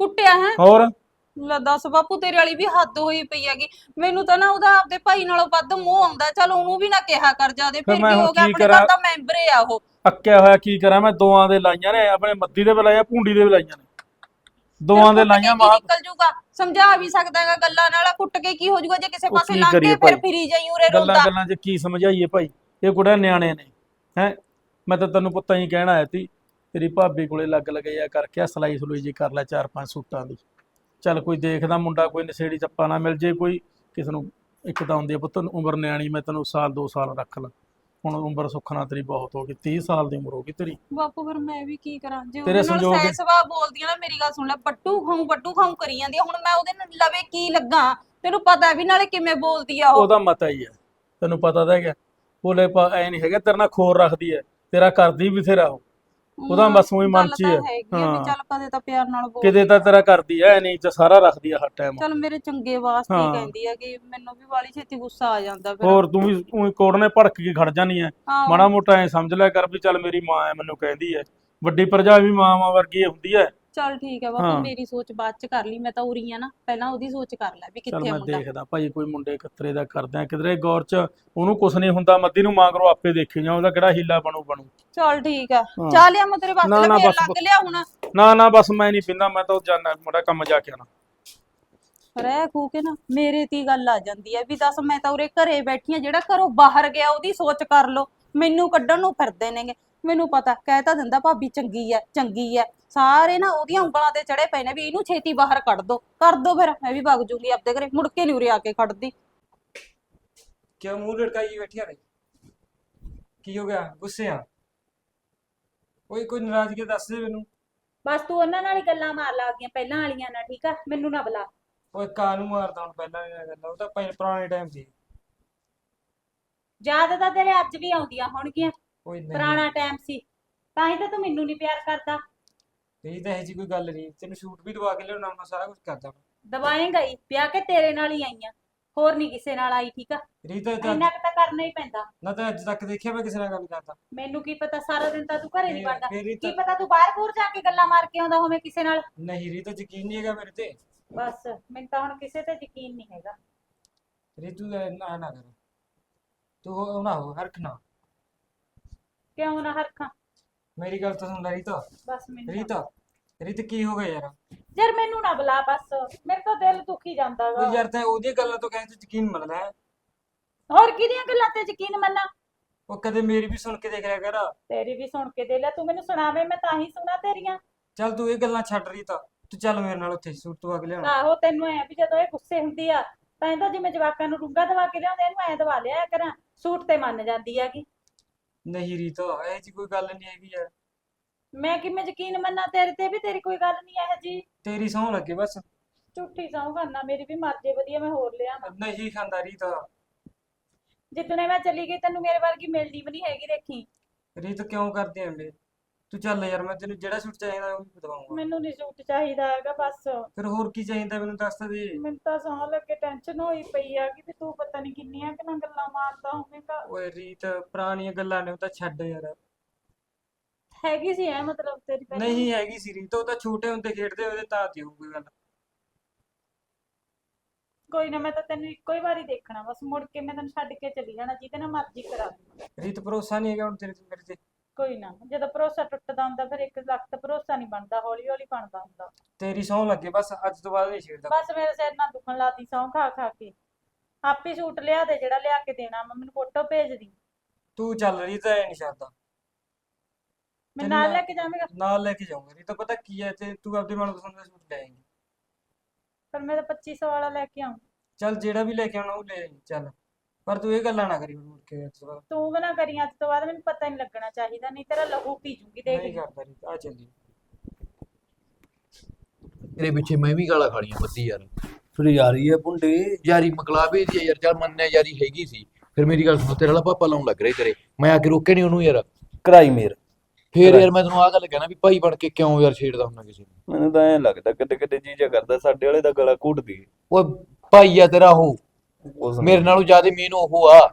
ਕੁੱਟਿਆ ਹੈ। ਹੋਰ? ਲੈ ਦੱਸ ਬਾਪੂ ਤੇਰੇ ਵਾਲੀ ਵੀ ਹੱਦ ਹੋਈ ਪਈ ਹੈਗੀ। ਮੈਨੂੰ ਤਾਂ ਨਾ ਉਹਦਾ ਆਪਦੇ ਭਾਈ ਨਾਲੋਂ ਵੱਧ ਮੋਹ ਆਉਂਦਾ ਚਲ ਉਹਨੂੰ ਵੀ ਨਾ ਕਿਹਾ ਕਰ ਜਾਦੇ ਫਿਰ ਫਿਰ ਮੈਂ ਕੀ ਹੁਣ ਹੋ ਗਿਆ ਕੀ ਆਪਣੇ ਕਰਾਂ? ਘਰ ਦਾ ਮੈਂਬਰ ਹੀ ਆ ਉਹ। ਅੱਕਿਆ ਹੋਇਆ ਕੀ ਕਰਾਂ ਮੈਂ? ਦੋਆਂ ਦੇ ਲਾਈਆਂ ਨੇ ਆਪਣੇ ਮੱਦੀ ਦੇ ਵੀ ਲਾਈਆਂ ਭੁੰਡੀ ਦੇ ਵੀ ਲਾਈਆਂ ਨੇ ਦੋਆਂ ਦੇ ਲਾਈਆਂ ਮਾਂ ਨਿਕਲ ਜੂਗਾ? ਸਮਝਾ ਵੀ ਸਕਦਾ ਹੈਗਾ ਗੱਲਾਂ ਨਾਲ ਕੁੱਟ ਕੇ ਕੀ ਹੋ ਜੂਗਾ? ਜੇ ਕਿਸੇ ਉਹ ਪਾਸੇ ਕੀ ਲੰਘ ਕਰੀਏ ਕੇ ਫਿਰ ਭਾਈ? ਫਿਰੀ ਜਾਈ ਉਰੇ ਗੱਲਾਂ ਰੋਂਦਾ। ਗੱਲਾਂ 'ਚ ਕੀ ਸਮਝਾਈਏ ਭਾਈ? ਇਹ ਕੁੜਾ ਨਿਆਣੇ ਨੇ ਹੈ? ਮੈਂ ਤਾਂ ਤੈਨੂੰ ਪੁੱਤਾਂ ਹੀ ਕਹਿਣ ਆਇਆ ਸੀ। ਤੇਰੀ ਭਾਬੀ ਕੋਲੇ ਲੱਗ ਲਗਿਆ ਕਰਕੇ ਆ ਸਲਾਈ ਸਲੂਈ ਜੀ ਕਰ ਲੈ ਚਾਰ ਪੰਜ ਸੂਟਾਂ ਦੀ। ਚੱਲ ਕੋਈ ਦੇਖਦਾ ਮੁੰਡਾ ਕੋਈ ਨਸ਼ੇੜੀ ਚੱਪਾ ਨਾ ਮਿਲ ਜੇ ਕੋਈ ਕਿਸ ਨੂੰ ਇੱਕ ਤਾਂ ਹੁੰਦੀ ਆ ਪੁੱਤ ਉਮਰ ਨਿਆਣੀ ਮੈਂ ਤੈਨੂੰ ਸਾਲ ਦੋ ਸਾਲ ਰੱਖ ਲਾਂ। ਹੁਣ ਉਮਰ ਸੁੱਖਣਾ ਤੇਰੀ ਬਹੁਤ ਹੋ ਗਈ 30 ਸਾਲ ਦੀ ਉਮਰ ਹੋ ਗਈ ਤੇਰੀ। ਬਾਪੂ ਫਿਰ ਮੈਂ ਵੀ ਕੀ ਕਰਾਂ? ਜੇ ਤੇਰੇ ਉਹਦੇ ਨਾਲ ਸੰਜੋਗ- ਸਹਿ ਸੁਭਾਅ ਆ ਨਾ ਮੇਰੀ ਗੱਲ ਸੁਣ ਲੈ ਪੱਟੂ ਖਾਉ ਪੱਟੂ ਖਾਉ ਕਰੀ ਜਾਂਦੀ ਆ। ਹੁਣ ਮੈਂ ਉਹਦੇ ਨਾਲ ਲਵੇ ਕੀ ਲੱਗਾ? ਤੈਨੂੰ ਪਤਾ ਵੀ ਨਾਲੇ ਕਿਵੇਂ ਬੋਲਦੀ ਆ ਉਹ। ਉਹਦਾ ਮਤਾ ਹੀ ਹੈ ਤੈਨੂੰ ਪਤਾ ਤਾਂ ਹੈਗਾ। ਬੋਲੇ ਪਾ ਐ ਨਹੀਂ ਹੈਗਾ ਤੇਰੇ ਨਾਲ ਖੋਰ ਰੱਖਦੀ ਹੈ ਤੇਰਾ ਕਰਦੀ ਵੀ ਤੇਰਾ ਉਹ। ਉਹਦਾ ਬਸ ਊਂ ਹੀ ਮਨ ਚ ਹੀ ਹੈ। ਹਾਂ। ਚੱਲ ਕਦੇ ਤਾਂ ਪਿਆਰ ਨਾਲ ਬੋਲ ਕਿਤੇ ਤਾਂ ਤੇਰਾ ਕਰਦੀ ਐ ਨਹੀਂ ਤੇ ਸਾਰਾ ਰੱਖਦੀ ਆ ਹਰ ਟਾਈਮ ਚੱਲ ਮੇਰੇ ਚੰਗੇ ਵਾਸਤੇ ਹੀ। ਕਹਿੰਦੀ ਆ ਕਿ ਮੈਨੂੰ ਵੀ ਵਾਲੀ ਛੇਤੀ ਗੁੱਸਾ ਆ ਜਾਂਦਾ ਫਿਰ। ਹੋਰ ਤੂੰ ਵੀ ਉਹੀ ਕੋੜਨੇ ਭੜਕ ਕੇ ਖੜ ਜਾਨੀ ਐ ਮਾੜਾ ਮੋਟਾ ਐ ਸਮਝ ਲਿਆ ਕਰ ਵੀ ਚੱਲ ਮੇਰੀ ਮਾਂ ਐ ਮੈਨੂੰ ਕਹਿੰਦੀ ਐ। ਵੱਡੀ ਭਰਜਾਈ ਵੀ ਮਾਂ ਮਾਂ ਵਰਗੀ ਹੁੰਦੀ ਐ। ਚੱਲ ਠੀਕ ਹੈ ਹਾਂ। ਬਾਪੂ ਮੇਰੀ ਸੋਚ ਬਾਅਦ ਚ ਕਰ ਲਈ ਮੈਂ ਤਾਂ ਉਰੀ ਆ ਨਾ ਪਹਿਲਾਂ ਉਹਦੀ ਸੋਚ ਕਰ ਲੈ ਵੀ ਚੱਲ ਕਿੱਥੇ ਆ ਮੈਂ ਮੁੰਡਾ ਦੇਖਦਾ ਭਾਈ ਕੋਈ ਮੁੰਡੇ ਕਤਰੇ ਦਾ ਕਰਦੇ ਆ ਕਿਧਰੇ ਗੌਰ ਚ ਉਹਨੂੰ ਕੁਛ ਨਹੀਂ ਹੁੰਦਾ ਮੱਦੀ ਨੂੰ ਮਾਂ ਕਰੋ ਆਪੇ ਦੇਖੀ ਜਾ ਉਹਦਾ ਕਿਹੜਾ ਹੀਲਾ ਬਣੂ ਬਣੂ ਚੱਲ ਠੀਕ ਆ ਹਾਂ। ਚਾਹ ਲਿਆ ਮੈਂ ਤੇਰੇ ਨਾ, ਵਾਸਤੇ ਨਾ, ਫੇਰ ਬਸ, ਲੱਗ। ਲਿਆ ਹੁਣ ਨਾ ਨਾ ਬਸ ਮੈਂ ਨਹੀਂ ਪੀਂਦਾ ਮੈਂ ਤਾਂ ਜਾਣਾ ਮੁੰਡਾ ਕੰਮ ਜਾ ਕੇ ਆਣਾ ਰਹਿ ਖੂ ਕੇ ਨਾ ਮੇਰੇ ਤੇ ਹੀ ਗੱਲ ਆ ਜਾਂਦੀ ਹੈ ਵੀ ਦੱਸ ਮੈਂ ਤਾਂ ਉਰੇ ਘਰੇ ਬੈਠੀ ਆ ਜਿਹੜਾ ਘਰੋਂ ਬਾਹਰ ਗਿਆ ਉਹਦੀ ਸੋਚ ਕਰ ਲੋ ਮੈਨੂੰ ਕੱਢਣ ਨੂੰ ਫਿਰਦੇ ਨੇਗੇ ਮੈਨੂੰ ਪਤਾ ਕਹਿ ਤਾਂ ਦਿੰਦਾ ਭਾਬੀ ਚੰਗੀ ਐ ਚੰਗੀ ਐ। ਸਾਰੇ ਨਾ ਉਹਦੀਆਂ ਉਂਗਲਾਂ ਤੇ ਚੜੇ ਪਏ ਨੇ ਵੀ ਇਹਨੂੰ ਛੇਤੀ ਬਾਹਰ ਕੱਢ ਦੋ। ਕਰ ਦੋ ਫਿਰ ਮੈਂ ਵੀ ਵਗ ਜੂੰਗੀ ਆਪਦੇ ਘਰੇ ਮੁੜ ਕੇ ਨੀ ਉਰੇ ਆ ਕੇ ਖੜਦੀ। ਕਿਉਂ ਮੂੰਹ ਲਟਕਾਈ ਬੈਠੀ ਆ ਰੇ ਕੀ ਹੋ ਗਿਆ? ਗੁੱਸੇ ਆ? ਓਏ ਕੋਈ ਨਾਰਾਜ਼ਗੀ ਦੱਸ ਦੇ ਮੈਨੂੰ? ਬਸ ਤੂੰ ਉਹਨਾਂ ਨਾਲ ਹੀ ਗੱਲਾਂ ਮਾਰ ਲਾ ਆਪਦੀਆਂ ਪਹਿਲਾਂ ਵਾਲੀਆਂ ਨਾਲ ਠੀਕ ਆ? ਮੈਨੂੰ ਨਾ ਬੁਲਾ। ਓਏ ਕਾਨੂੰ ਮਾਰਦਾ ਹੁਣ ਪਹਿਲਾਂ ਇਹ ਗੱਲ ਉਹ ਤਾਂ ਪਹਿਲੇ ਪੁਰਾਣੇ ਟਾਈਮ ਸੀ ਯਾਦ ਤਾਂ ਤੇਰੇ ਅੱਜ ਵੀ ਆਉਂਦੀਆਂ ਹੋਣਗੀਆਂ। ਓਏ ਨਹੀਂ। ਪੁਰਾਣਾ ਟਾਈਮ ਸੀ। ਤਾਂ ਹੀ ਤਾਂ ਤੂੰ ਮੈਨੂੰ ਨਹੀਂ ਪਿਆਰ ਕਰਦਾ। ਇਹ ਤਾਂ ਇਹ ਜੀ ਕੋਈ ਗੱਲ ਨਹੀਂ ਤੈਨੂੰ ਸ਼ੂਟ ਵੀ ਦਵਾ ਕੇ ਲਿਆਉਣਾ ਮੈਂ ਸਾਰਾ ਕੁਝ ਕਰਦਾ ਦਵਾਏਂਗਾ ਹੀ। ਵਿਆਹ ਕੇ ਤੇਰੇ ਨਾਲ ਹੀ ਆਈਆਂ ਹੋਰ ਨਹੀਂ ਕਿਸੇ ਨਾਲ ਆਈ ਠੀਕ ਆ? ਰੀਤਾ ਤਾਂ ਇੰਨਾ ਕੁ ਤਾਂ ਕਰਨਾ ਹੀ ਪੈਂਦਾ। ਨਾ ਤਾਂ ਅੱਜ ਤੱਕ ਦੇਖਿਆ ਮੈਂ ਕਿਸੇ ਨਾਲ ਗੱਲ ਕਰਦਾ। ਮੈਨੂੰ ਕੀ ਪਤਾ ਸਾਰਾ ਦਿਨ ਤਾਂ ਤੂੰ ਘਰੇ ਨਹੀਂ ਵੜਦਾ। ਕੀ ਪਤਾ ਤੂੰ ਬਾਹਰ ਬੂਰ ਜਾ ਕੇ ਗੱਲਾਂ ਮਾਰ ਕੇ ਆਉਂਦਾ ਹੋਵੇਂ ਕਿਸੇ ਨਾਲ? ਨਹੀਂ ਰੀਤਾ ਯਕੀਨ ਨਹੀਂ ਹੈਗਾ ਮੇਰੇ ਤੇ। ਬਸ ਮੈਨੂੰ ਤਾਂ ਹੁਣ ਕਿਸੇ ਤੇ ਯਕੀਨ ਨਹੀਂ ਹੈਗਾ। ਰੀਤੂ ਦਾ ਨਾ ਨਾ ਕਰ। ਤੂੰ ਉਹ ਨਾ ਹੋ ਹਰਖ ਨਾ। ਕਿਉਂ ਨਾ ਹਰਖਾਂ? ਮੇਰੀ ਗੱਲ ਤਾਂ ਸੁਣ ਲੈ ਰੀਤਾ। ਬਸ ਮੈਨੂੰ ਰੀਤਾ ਰੀਤ ਕੀ ਹੋ ਗਿਆ ਯਾਰ? ਯਾਰ ਮੈਨੂੰ ਨਾ ਬੁਲਾ ਬਸ। ਮੇਰੇ ਤਾਂ ਦਿਲ ਦੁਖੀ ਜਾਂਦਾ ਵਾ। ਉਹ ਯਾਰ ਤਾਂ ਉਹਦੀਆਂ ਗੱਲਾਂ ਤੋਂ ਕਹਿੰਦੇ ਯਕੀਨ ਮੰਨਦਾ ਹੈ ਹੋਰ ਕਿਹਦੀਆਂ ਗੱਲਾਂ ਤੇ ਯਕੀਨ ਮੰਨਾਂ? ਉਹ ਕਦੇ ਮੇਰੀ ਵੀ ਸੁਣ ਕੇ ਦੇਖ ਲਿਆ ਕਰ। ਤੇਰੀ ਵੀ ਸੁਣ ਕੇ ਦੇ ਲੈ। ਤੂੰ ਮੈਨੂੰ ਸੁਣਾਵੇਂ ਮੈਂ ਤਾਂ ਹੀ ਸੁਣਾ ਤੇਰੀਆਂ। ਚੱਲ ਤੂੰ ਇਹ ਗੱਲਾਂ ਛੱਡ ਰਹੀ ਤਾਂ ਤੂੰ ਚੱਲ ਮੇਰੇ ਨਾਲ ਉੱਥੇ ਸੂਟ ਦਵਾ ਕੇ ਲਿਆਉਣਾ। ਆਹੋ ਤੈਨੂੰ ਐ ਵੀ ਜਦੋਂ ਇਹ ਗੁੱਸੇ ਹੁੰਦੀ ਆ ਤਾਂ ਇਹਦਾ ਜਿਵੇਂ ਜਵਾਕਾਂ ਨੂੰ ਰੁੰਗਾ ਦਵਾ ਕੇ ਲਿਆਉਂਦੇ ਇਹਨੂੰ ਐ ਦਵਾ ਲਿਆ ਕਰਾਂ। ਸੂਟ ਤੇ ਮੰਨ ਜਾਂਦੀ ਹੈਗੀ। ਨਹੀਂ ਰੀਤਾ ਇਹ ਜੀ ਕੋਈ ਗੱਲ ਨਹੀਂ ਹੈਗੀ ਯਾਰ ਮੈਂ ਕਿਵੇਂ ਯਕੀਨ ਮੰਨਾਂ ਤੇਰੇ ਤੇ ਵੀ ਤੇਰੀ ਕੋਈ ਗੱਲ ਨਹੀਂ ਇਹ ਜੀ ਤੇਰੀ ਸਹੁੰ ਲੱਗੇ ਬਸ। ਝੂਠੀ ਸਹੁੰ ਖਾਨਾ ਮੇਰੀ ਵੀ ਮਰਜ਼ੀ ਵਧੀਆ ਮੈਂ ਹੋਰ ਲਿਆ ਨਹੀਂ ਖਾਂਦਾ ਰੀਤਾ। ਜਿੱਦਣੇ ਮੈਂ ਚਲੀ ਗਈ ਤੈਨੂੰ ਮੇਰੇ ਵਰਗੀ ਮਿਲਦੀ ਵੀ ਨਹੀਂ ਹੈਗੀ ਦੇਖੀ। ਰੀਤ ਕਿਉਂ ਕਰਦੀ ਐ ਮੇਰੇ? ਤੂੰ ਚੱਲ ਯਾਰ ਮੈਂ ਤੈਨੂੰ ਜਿਹੜਾ ਸੂਟ ਚਾਹੀਦਾ ਉਹ ਦਵਾਉਂਗਾ। ਮੈਨੂੰ ਨਹੀਂ ਸੂਟ ਚਾਹੀਦਾ ਹੈਗਾ ਬਸ। ਫਿਰ ਹੋਰ ਕੀ ਚਾਹੀਦਾ ਮੈਨੂੰ ਦੱਸ ਤਾਂ ਦੇ। ਮੈਨੂੰ ਤਾਂ ਸੌਂ ਲੱਗੇ ਟੈਨਸ਼ਨ ਹੋਈ ਪਈ ਆ ਕਿ ਵੀ ਤੂੰ ਪਤਾ ਨਹੀਂ ਕਿੰਨੀਆਂ ਕਿ ਗੱਲਾਂ ਮਾਰਦਾ ਹੋਵੇਂਗਾ ਓਏ ਰੀਤ ਪੁਰਾਣੀਆਂ ਗੱਲਾਂ ਨੇ ਉਹ ਤਾਂ ਛੱਡ ਯਾਰ। ਹੈਗੀ ਸੀ ਐ ਮਤਲਬ ਤੇਰੀ ਪਹਿਲਾਂ? ਨਹੀਂ ਹੈਗੀ ਸੀ ਰੀਤ ਉਹ ਤਾਂ ਛੋਟੇ ਹੁੰਦੇ ਖੇਡਦੇ ਉਹਦੇ ਤਾਂ ਦੀ ਹੋਊ ਕੋਈ ਗੱਲ। ਕੋਈ ਨਾ ਮੈਂ ਤਾਂ ਤੈਨੂੰ ਇੱਕੋ ਹੀ ਵਾਰੀ ਦੇਖਣਾ ਬਸ ਮੁੜ ਕੇ ਮੈਂ ਤੈਨੂੰ ਛੱਡ ਕੇ ਚਲੀ ਜਾਣਾ ਜਿਹਦੇ ਨਾਲ ਮਰਜ਼ੀ ਕਰਾ ਰੀਤ ਭਰੋਸਾ ਨਹੀਂ ਹੈਗਾ ਹੁਣ ਤੇਰੇ ਤੇ ਮੇਰੇ ਤੇ। ਕੋਈ ਨਾ ਜਦੋਂ ਭਰੋਸਾ ਟੁੱਟਦਾ ਹੁੰਦਾ ਫਿਰ ਇੱਕ ਲੱਖ ਤਾਂ ਭਰੋਸਾ ਨਹੀਂ ਬਣਦਾ ਹੌਲੀ ਹੌਲੀ ਬਣਦਾ ਹੁੰਦਾ। ਤੇਰੀ ਸਹੁੰ ਲੱਗੇ ਬਸ ਅੱਜ ਤੋਂ ਬਾਅਦ ਨਹੀਂ ਛੇੜਦਾ। ਬਸ ਮੇਰੇ ਸਿਰ ਨਾਲ ਦੁਖਣ ਲਾਤੀ ਸੌਂ ਖਾ ਖਾ ਕੇ। ਆਪੇ ਸੂਟ ਲਿਆ ਦੇ ਜਿਹੜਾ ਲਿਆ ਕੇ ਦੇਣਾ ਮੈਂ ਮੈਨੂੰ ਫੋਟੋ ਭੇਜ ਦੀ। ਤੂੰ ਚੱਲ ਰਹੀ ਤਾਂ ਐ ਨਹੀਂ ਛੱਡਦਾ। ਮੈਂ ਨਾਲ ਲੈ ਕੇ ਜਾਵਾਂਗਾ? ਨਾਲ ਲੈ ਕੇ ਜਾਊਂਗਾ ਨਹੀਂ ਤਾਂ ਪਤਾ ਕੀ ਹੈ ਤੇ ਤੂੰ ਆਪਣੀ ਮਨਪਸੰਦ ਦਾ ਸੂਟ ਲੈ ਆਏਂਗੀ ਪਰ ਮੈਂ ਤਾਂ 2500 ਵਾਲਾ ਲੈ ਕੇ ਆਉਂ ਚੱਲ ਜਿਹੜਾ ਵੀ ਲੈ ਕੇ ਆਉਣਾ ਉਹ ਲੈ ਆਈਂ ਚੱਲ। ਪਰ ਤੂੰ ਇਹ ਗੱਲਾਂ ਨਾ ਕਰੀ ਮੁੜ ਕੇ ਇਸ ਵਾਰ ਤੂੰ ਵੀ ਨਾ ਕਰੀ ਅੱਜ ਤੋਂ ਬਾਅਦ ਮੈਨੂੰ ਪਤਾ ਨਹੀਂ ਲੱਗਣਾ ਚਾਹੀਦਾ ਨਹੀਂ ਤੇਰਾ ਲਹੂ ਪੀ ਜੂਗੀ ਦੇਖ ਨਹੀਂ ਲਈ। ਕਰਦਾ ਰੀ ਆ ਚੱਲੀ। ਤੇਰੇ ਪਿੱਛੇ ਮੈਂ ਵੀ ਗਾਲਾਂ ਖਾਣੀਆਂ ਬੱਦੀ ਯਾਰ। ਫਿਰ ਯਾਰੀ ਹੈ ਪੁੰਡੇ ਯਾਰੀ ਮਕਲਾਵੇ ਦੀ ਆ ਯਾਰ ਚੱਲ ਮੰਨਿਆ ਯਾਰੀ ਹੈਗੀ ਸੀ। ਫਿਰ ਮੇਰੀ ਗੱਲ ਸੁਣੋ ਤੇਰੇ ਵਾਲਾ ਪਾਪਾ ਲਾਉਣ ਲੱਗ ਰਿਹਾ ਤੇਰੇ। ਮੈਂ ਆ ਕੇ ਰੋਕਿਆ ਨਹੀਂ ਉਹਨੂੰ ਯਾਰ। ਕਰਾਈ ਮੇਰ। ਫੇਰ ਯਾਰ ਮੈਂ ਤੈਨੂੰ ਆਹ ਗੱਲ ਕਹਿਣਾ ਵੀ ਭਾਈ ਬਣ ਕੇ ਕਿਉਂ ਯਾਰ ਛੇੜਦਾ ਹੁੰਦਾ ਕਿਸੇ ਨੂੰ? ਮੈਨੂੰ ਤਾਂ ਐਂ ਲੱਗਦਾ ਕਿਤੇ ਕਿਤੇ ਜੀਜਾ ਕਰਦਾ ਸਾਡੇ ਵਾਲੇ ਦਾ ਗਲਾ ਘੁੱਟਦੀ। ਓਏ ਭਾਈ ਆ ਤੇਰਾ ਉਹ। ਉਸ ਮੇਰੇ ਨਾਲੋਂ ਜ਼ਿਆਦਾ ਮੇਨ ਉਹ ਆ।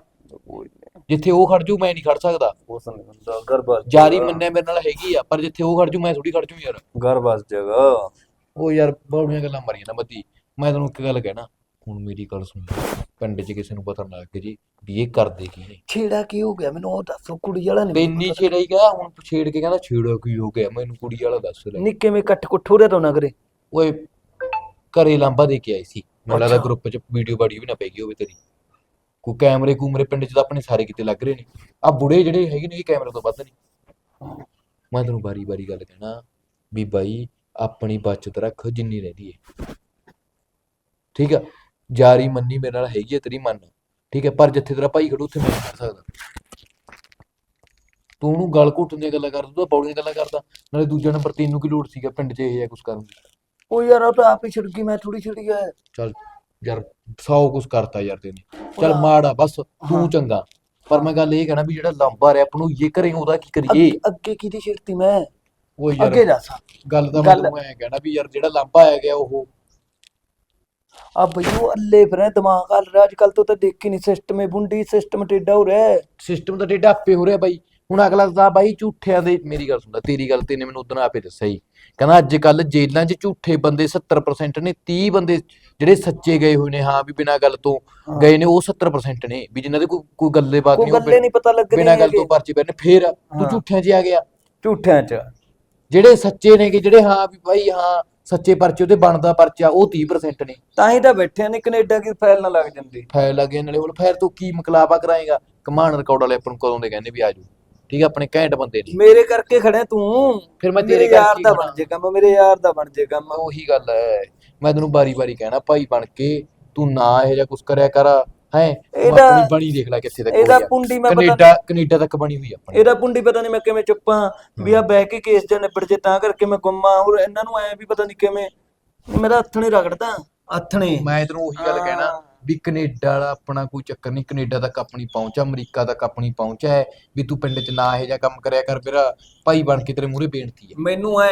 ਕੋਈ ਜਿੱਥੇ ਉਹ ਖੜ ਜੂ ਮੈਂ ਨਹੀਂ ਖੜ ਸਕਦਾ। ਉਸ ਨੇ ਹੁੰਦਾ ਘਰ ਬਸ ਜਾਰੀ ਮੰਨਿਆ ਮੇਰੇ ਨਾਲ ਹੈਗੀ ਆ ਪਰ ਜਿੱਥੇ ਉਹ ਖੜ ਜੂ ਮੈਂ ਥੋੜੀ ਖੜ ਜੂ ਯਾਰ। ਘਰ ਬਸ ਜਗ੍ਹਾ। ਉਹ ਯਾਰ ਬੜੀਆਂ ਗੱਲਾਂ ਮਾਰੀਆਂ ਨਾ ਬੱਦੀ ਮੈਂ ਤੈਨੂੰ ਇੱਕ ਗੱਲ ਕਹਿਣਾ ਹੁਣ ਮੇਰੀ ਗੱਲ ਸੁਣ। ਪਿੰਡ 'ਚ ਕਿਸੇ ਨੂੰ ਪਤਾ ਨਾ ਲੱਗ ਜੇ ਵੀ ਇਹ ਕਰਦੇ ਕੀ ਨੇ। ਛੇੜਾ ਕੀ ਹੋ ਗਿਆ? ਮੈਨੂੰ ਉਹ ਦੱਸੋ ਕੁੜੀ ਵਾਲਾ ਨਹੀਂ ਇੰਨੀ ਛੇੜਾ ਹੀ ਗਿਆ ਹੁਣ ਛੇੜ ਕੇ ਕਹਿੰਦਾ ਛੇੜਾ ਕੀ ਹੋ ਗਿਆ? ਮੈਨੂੰ ਕੁੜੀ ਵਾਲਾ ਦੱਸ ਲੈ। ਨਿੱਕੇ ਮੇ ਕੁੱਠੂ ਰਿਹਾ ਤਾਂ ਨਾ ਕਰੇ। ਓਏ ਘਰੇ ਲਾਂਬਾ ਦੇ ਕੇ ਆਈ ਸੀ। ਲੱਗਦਾ ਅੱਛਾ। ਗਰੁੱਪ 'ਚ ਵੀਡੀਓ ਬਾੜੀ ਵੀ ਨਾ ਪੈ ਗਈ ਹੋਵੇ ਤੇਰੀ। ਕੋਈ ਕੈਮਰੇ ਕੂਮਰੇ ਪਿੰਡ 'ਚ ਤਾਂ ਆਪਣੇ ਸਾਰੇ ਕਿਤੇ ਲੱਗ ਰਹੇ ਨੇ। ਆ ਬੁੜੇ ਜਿਹੜੇ ਹੈਗੇ ਨੇ ਇਹ ਕੈਮਰੇ ਤੋਂ ਵੱਧ ਨਹੀਂ। ਮੈਂ ਤੈਨੂੰ ਬਾਰੀ ਬਾਰੀ ਗੱਲ ਕਹਿਣਾ ਵੀ ਬਾਈ ਆਪਣੀ ਬਚਤ ਰੱਖ ਜਿੰਨੀ ਰਹਿੰਦੀ ਹੈ। ਠੀਕ ਆ? ਜਾਰੀ ਮੰਨੀ ਮੇਰੇ ਨਾਲ ਹੈਗੀ ਹੈ ਤੇਰੀ ਮੰਨ। ਠੀਕ ਹੈ? ਪਰ ਜਿੱਥੇ ਤੇਰਾ ਭਾਈ ਖੜੂ ਉੱਥੇ ਮੈਂ ਨਹੀਂ ਖੜ ਸਕਦਾ। ਤੂੰ ਉਹਨੂੰ ਗਲ ਘੁੱਟਣ ਦੀਆਂ ਗੱਲਾਂ ਕਰਦਾ ਤੂੰ ਤਾਂ ਬੌਲੀਆਂ ਗੱਲਾਂ ਕਰਦਾ। ਨਾਲੇ ਦੂਜਾ ਨੰਬਰ ਤੈਨੂੰ ਕੀ ਲੋੜ ਸੀਗਾ ਪਿੰਡ 'ਚ ਇਹ ਜਿਹਾ ਕੁਝ ਕਰਨ ਦੀ? ਉਹ ਯਾਰ ਉਹ ਤਾਂ ਆਪ ਹੀ ਮੈਂ ਥੋੜੀ ਛਿੜੀ ਹੈ ਚੱਲ ਯਾਰ ਸੌ ਕੁਛ ਕਰਤਾ ਯਾਰ ਤੈਨੇ। ਚੱਲ ਉਹਦਾ- ਮਾੜਾ ਬਸ ਹਾਂ। ਤੂੰ ਚੰਗਾ। ਪਰ ਮੈਂ ਗੱਲ ਇਹ ਕਹਿਣਾ ਵੀ ਜਿਹੜਾ ਲੰਬਾ ਰਿਹਾ ਆਪ ਨੂੰ ਇਹ ਕਰੇ ਉਹਦਾ ਕੀ ਕਰੀਏ? ਅੱਗੇ ਅੱਗੇ ਕਿਹਦੀ ਛਿੜਤੀ ਮੈਂ? ਉਹ ਯਾਰ ਅੱਗੇ ਦੱਸ। ਗੱਲ ਤਾਂ ਮੈਂ ਗੱਲ- ਤੈਨੂੰ ਐਂ ਕਹਿਣਾ ਵੀ ਯਾਰ ਜਿਹੜਾ ਲੰਬਾ ਆ ਗਿਆ ਉਹ। ਆ ਬਈ ਉਹ ਅੱਲੇ ਫਿਰ ਦਿਮਾਗ ਹਲ ਰਿਹਾ। ਅੱਜ ਕੱਲ ਤੋਂ ਤਾਂ ਦੇਖੀ ਨਹੀਂ ਸਿਸਟਮ ਹੈ ਬੁੰਡੀ ਸਿਸਟਮ ਟੇਡਾ ਹੋ ਰਿਹਾ। ਹੈ। ਸਿਸਟਮ ਤਾਂ ਟੇਢਾ ਆਪੇ ਹੋ ਰਿਹਾ ਬਾਈ। ਹੁਣ ਅਗਲਾ ਤਾਂ ਬਾਈ ਝੂਠਿਆਂ ਦੇ ਮੇਰੀ ਗੱਲ ਸੁਣਦਾ ਤੇਰੀ ਗੱਲ ਤੇਨੇ ਮੈਨੂੰ ਉਦੋਂ ਆਪੇ ਦੱਸਿਆ ਹੀ ਕਹਿੰਦਾ ਅੱਜ ਕੱਲ ਜੇਲ੍ਹਾਂ 'ਚ ਝੂਠੇ ਬੰਦੇ 70% ਨੇ 30 ਬੰਦੇ ਜਿਹੜੇ ਸੱਚੇ ਗਏ ਹੋਏ ਨੇ ਹਾਂ ਵੀ ਬਿਨਾਂ ਗੱਲ ਤੋਂ। ਗਏ ਨੇ ਉਹ 70% ਨੇ ਵੀ ਜਿਨ੍ਹਾਂ ਦੇ ਕੋਈ ਕੋਈ ਗੱਲੇ ਬਾਤ ਨਹੀਂ ਗੱਲੇ ਨਹੀਂ ਪਤਾ ਲੱਗ ਬਿਨਾਂ ਗੱਲ। ਤੋਂ ਪਰਚੇ ਪੈਣੇ ਫੇਰ ਤੂੰ। ਝੂਠਿਆਂ 'ਚ ਆ ਗਿਆ। ਝੂਠਿਆਂ ਚ। ਜਿਹੜੇ ਸੱਚੇ ਨੇਗੇ ਜਿਹੜੇ ਹਾਂ ਵੀ ਭਾਈ ਹਾਂ ਸੱਚੇ ਪਰਚੇ ਉਹਤੇ ਬਣਦਾ ਪਰਚਾ ਉਹ 30% ਨੇ। ਤਾਂ ਹੀ ਤਾਂ ਬੈਠੇ ਨੇ ਕੈਨੇਡਾ ਕੀ ਫਾਈਲ ਨਾ ਲੱਗ ਜਾਂਦੀ? ਫਾਇਲ ਲੱਗੇ ਨਾਲੇ ਹੁਣ ਫੇਰ ਤੂੰ ਕੀ ਮਕਲਾਵਾ ਕਰਾਏਗਾ? ਕਮਾਨ ਰਿਕਾਰਡ ਵਾਲੇ ਆਪਾਂ ਨੂੰ ਕਦੋਂ ਦੇ ਕਹਿੰਦੇ ਵੀ ਆਜੋ ਠੀਕ ਹੈ ਆਪਣੇ ਘੈਂਟ ਬੰਦੇ ਨੇ ਮੇਰੇ ਕਰਕੇ ਖੜਿਆ ਤੂੰ। ਫਿਰ ਮੈਂ ਤੇਰੇ ਯਾਰ ਕਰਕੇ ਦਾ। ਬਣ ਜੇ ਕੰਮ ਮੇਰੇ ਯਾਰ ਦਾ ਬਣ ਜੇ ਕੰਮ। ਉਹੀ ਗੱਲ ਹੈ ਮੈਂ ਤੈਨੂੰ ਬਾਰੀ-ਬਾਰੀ ਕਹਿਣਾ ਭਾਈ ਬਣ ਕੇ ਤੂੰ ਨਾ ਇਹ ਜਿਹਾ ਕੁਝ ਕਰਿਆ ਕਰ ਹੈ? ਇਹਦਾ- ਆਪਣੀ ਬਣੀ ਦੇਖ ਲੈ ਕਿੱਥੇ ਤੱਕ ਇਹਦਾ ਹੋਈ ਆ। ਪੁੰਡੀ ਮੈਂ ਕੈਨੇਡਾ ਕੈਨੇਡਾ ਤੱਕ ਬਣੀ ਹੋਈ ਆ ਆਪਣੀ। ਇਹਦਾ ਪੁੰਡੀ ਪਤਾ ਨਹੀਂ ਮੈਂ ਕਿਵੇਂ ਚੁੱਪਾਂ ਵੀ ਆ ਬਹਿ ਕੇ ਕੇਸ ਜਾਂ ਨਿਬੜ ਜੇ ਤਾਂ ਕਰਕੇ ਮੈਂ ਗੁੰਮਾ ਹੋਰ ਇਹਨਾਂ ਨੂੰ ਐ ਵੀ ਪਤਾ ਨਹੀਂ ਕਿਵੇਂ। ਮੇਰਾ ਹੱਥ ਨਹੀਂ ਰਗੜਦਾ। ਹੱਥ ਨਹੀਂ ਮੈਂ ਤੈਨੂੰ ਉਹੀ ਗੱਲ ਕਹਿਣਾ। ਵੀ ਕੈਨੇਡਾ ਵਾਲਾ ਆਪਣਾ ਕੋਈ ਚੱਕਰ ਨਹੀਂ ਕੈਨੇਡਾ ਤੱਕ ਆਪਣੀ ਪਹੁੰਚ ਆ ਅਮਰੀਕਾ ਤੱਕ ਆਪਣੀ ਪਹੁੰਚ ਹੈ ਵੀ ਤੂੰ ਪਿੰਡ 'ਚ ਨਾ ਇਹ ਜਿਹਾ ਕੰਮ ਕਰਿਆ ਕਰ ਮੇਰਾ ਭਾਈ ਬਣ ਕੇ ਤੇਰੇ ਮੂਹਰੇ ਬੇਨਤੀ ਹੈ ਮੈਨੂੰ ਐ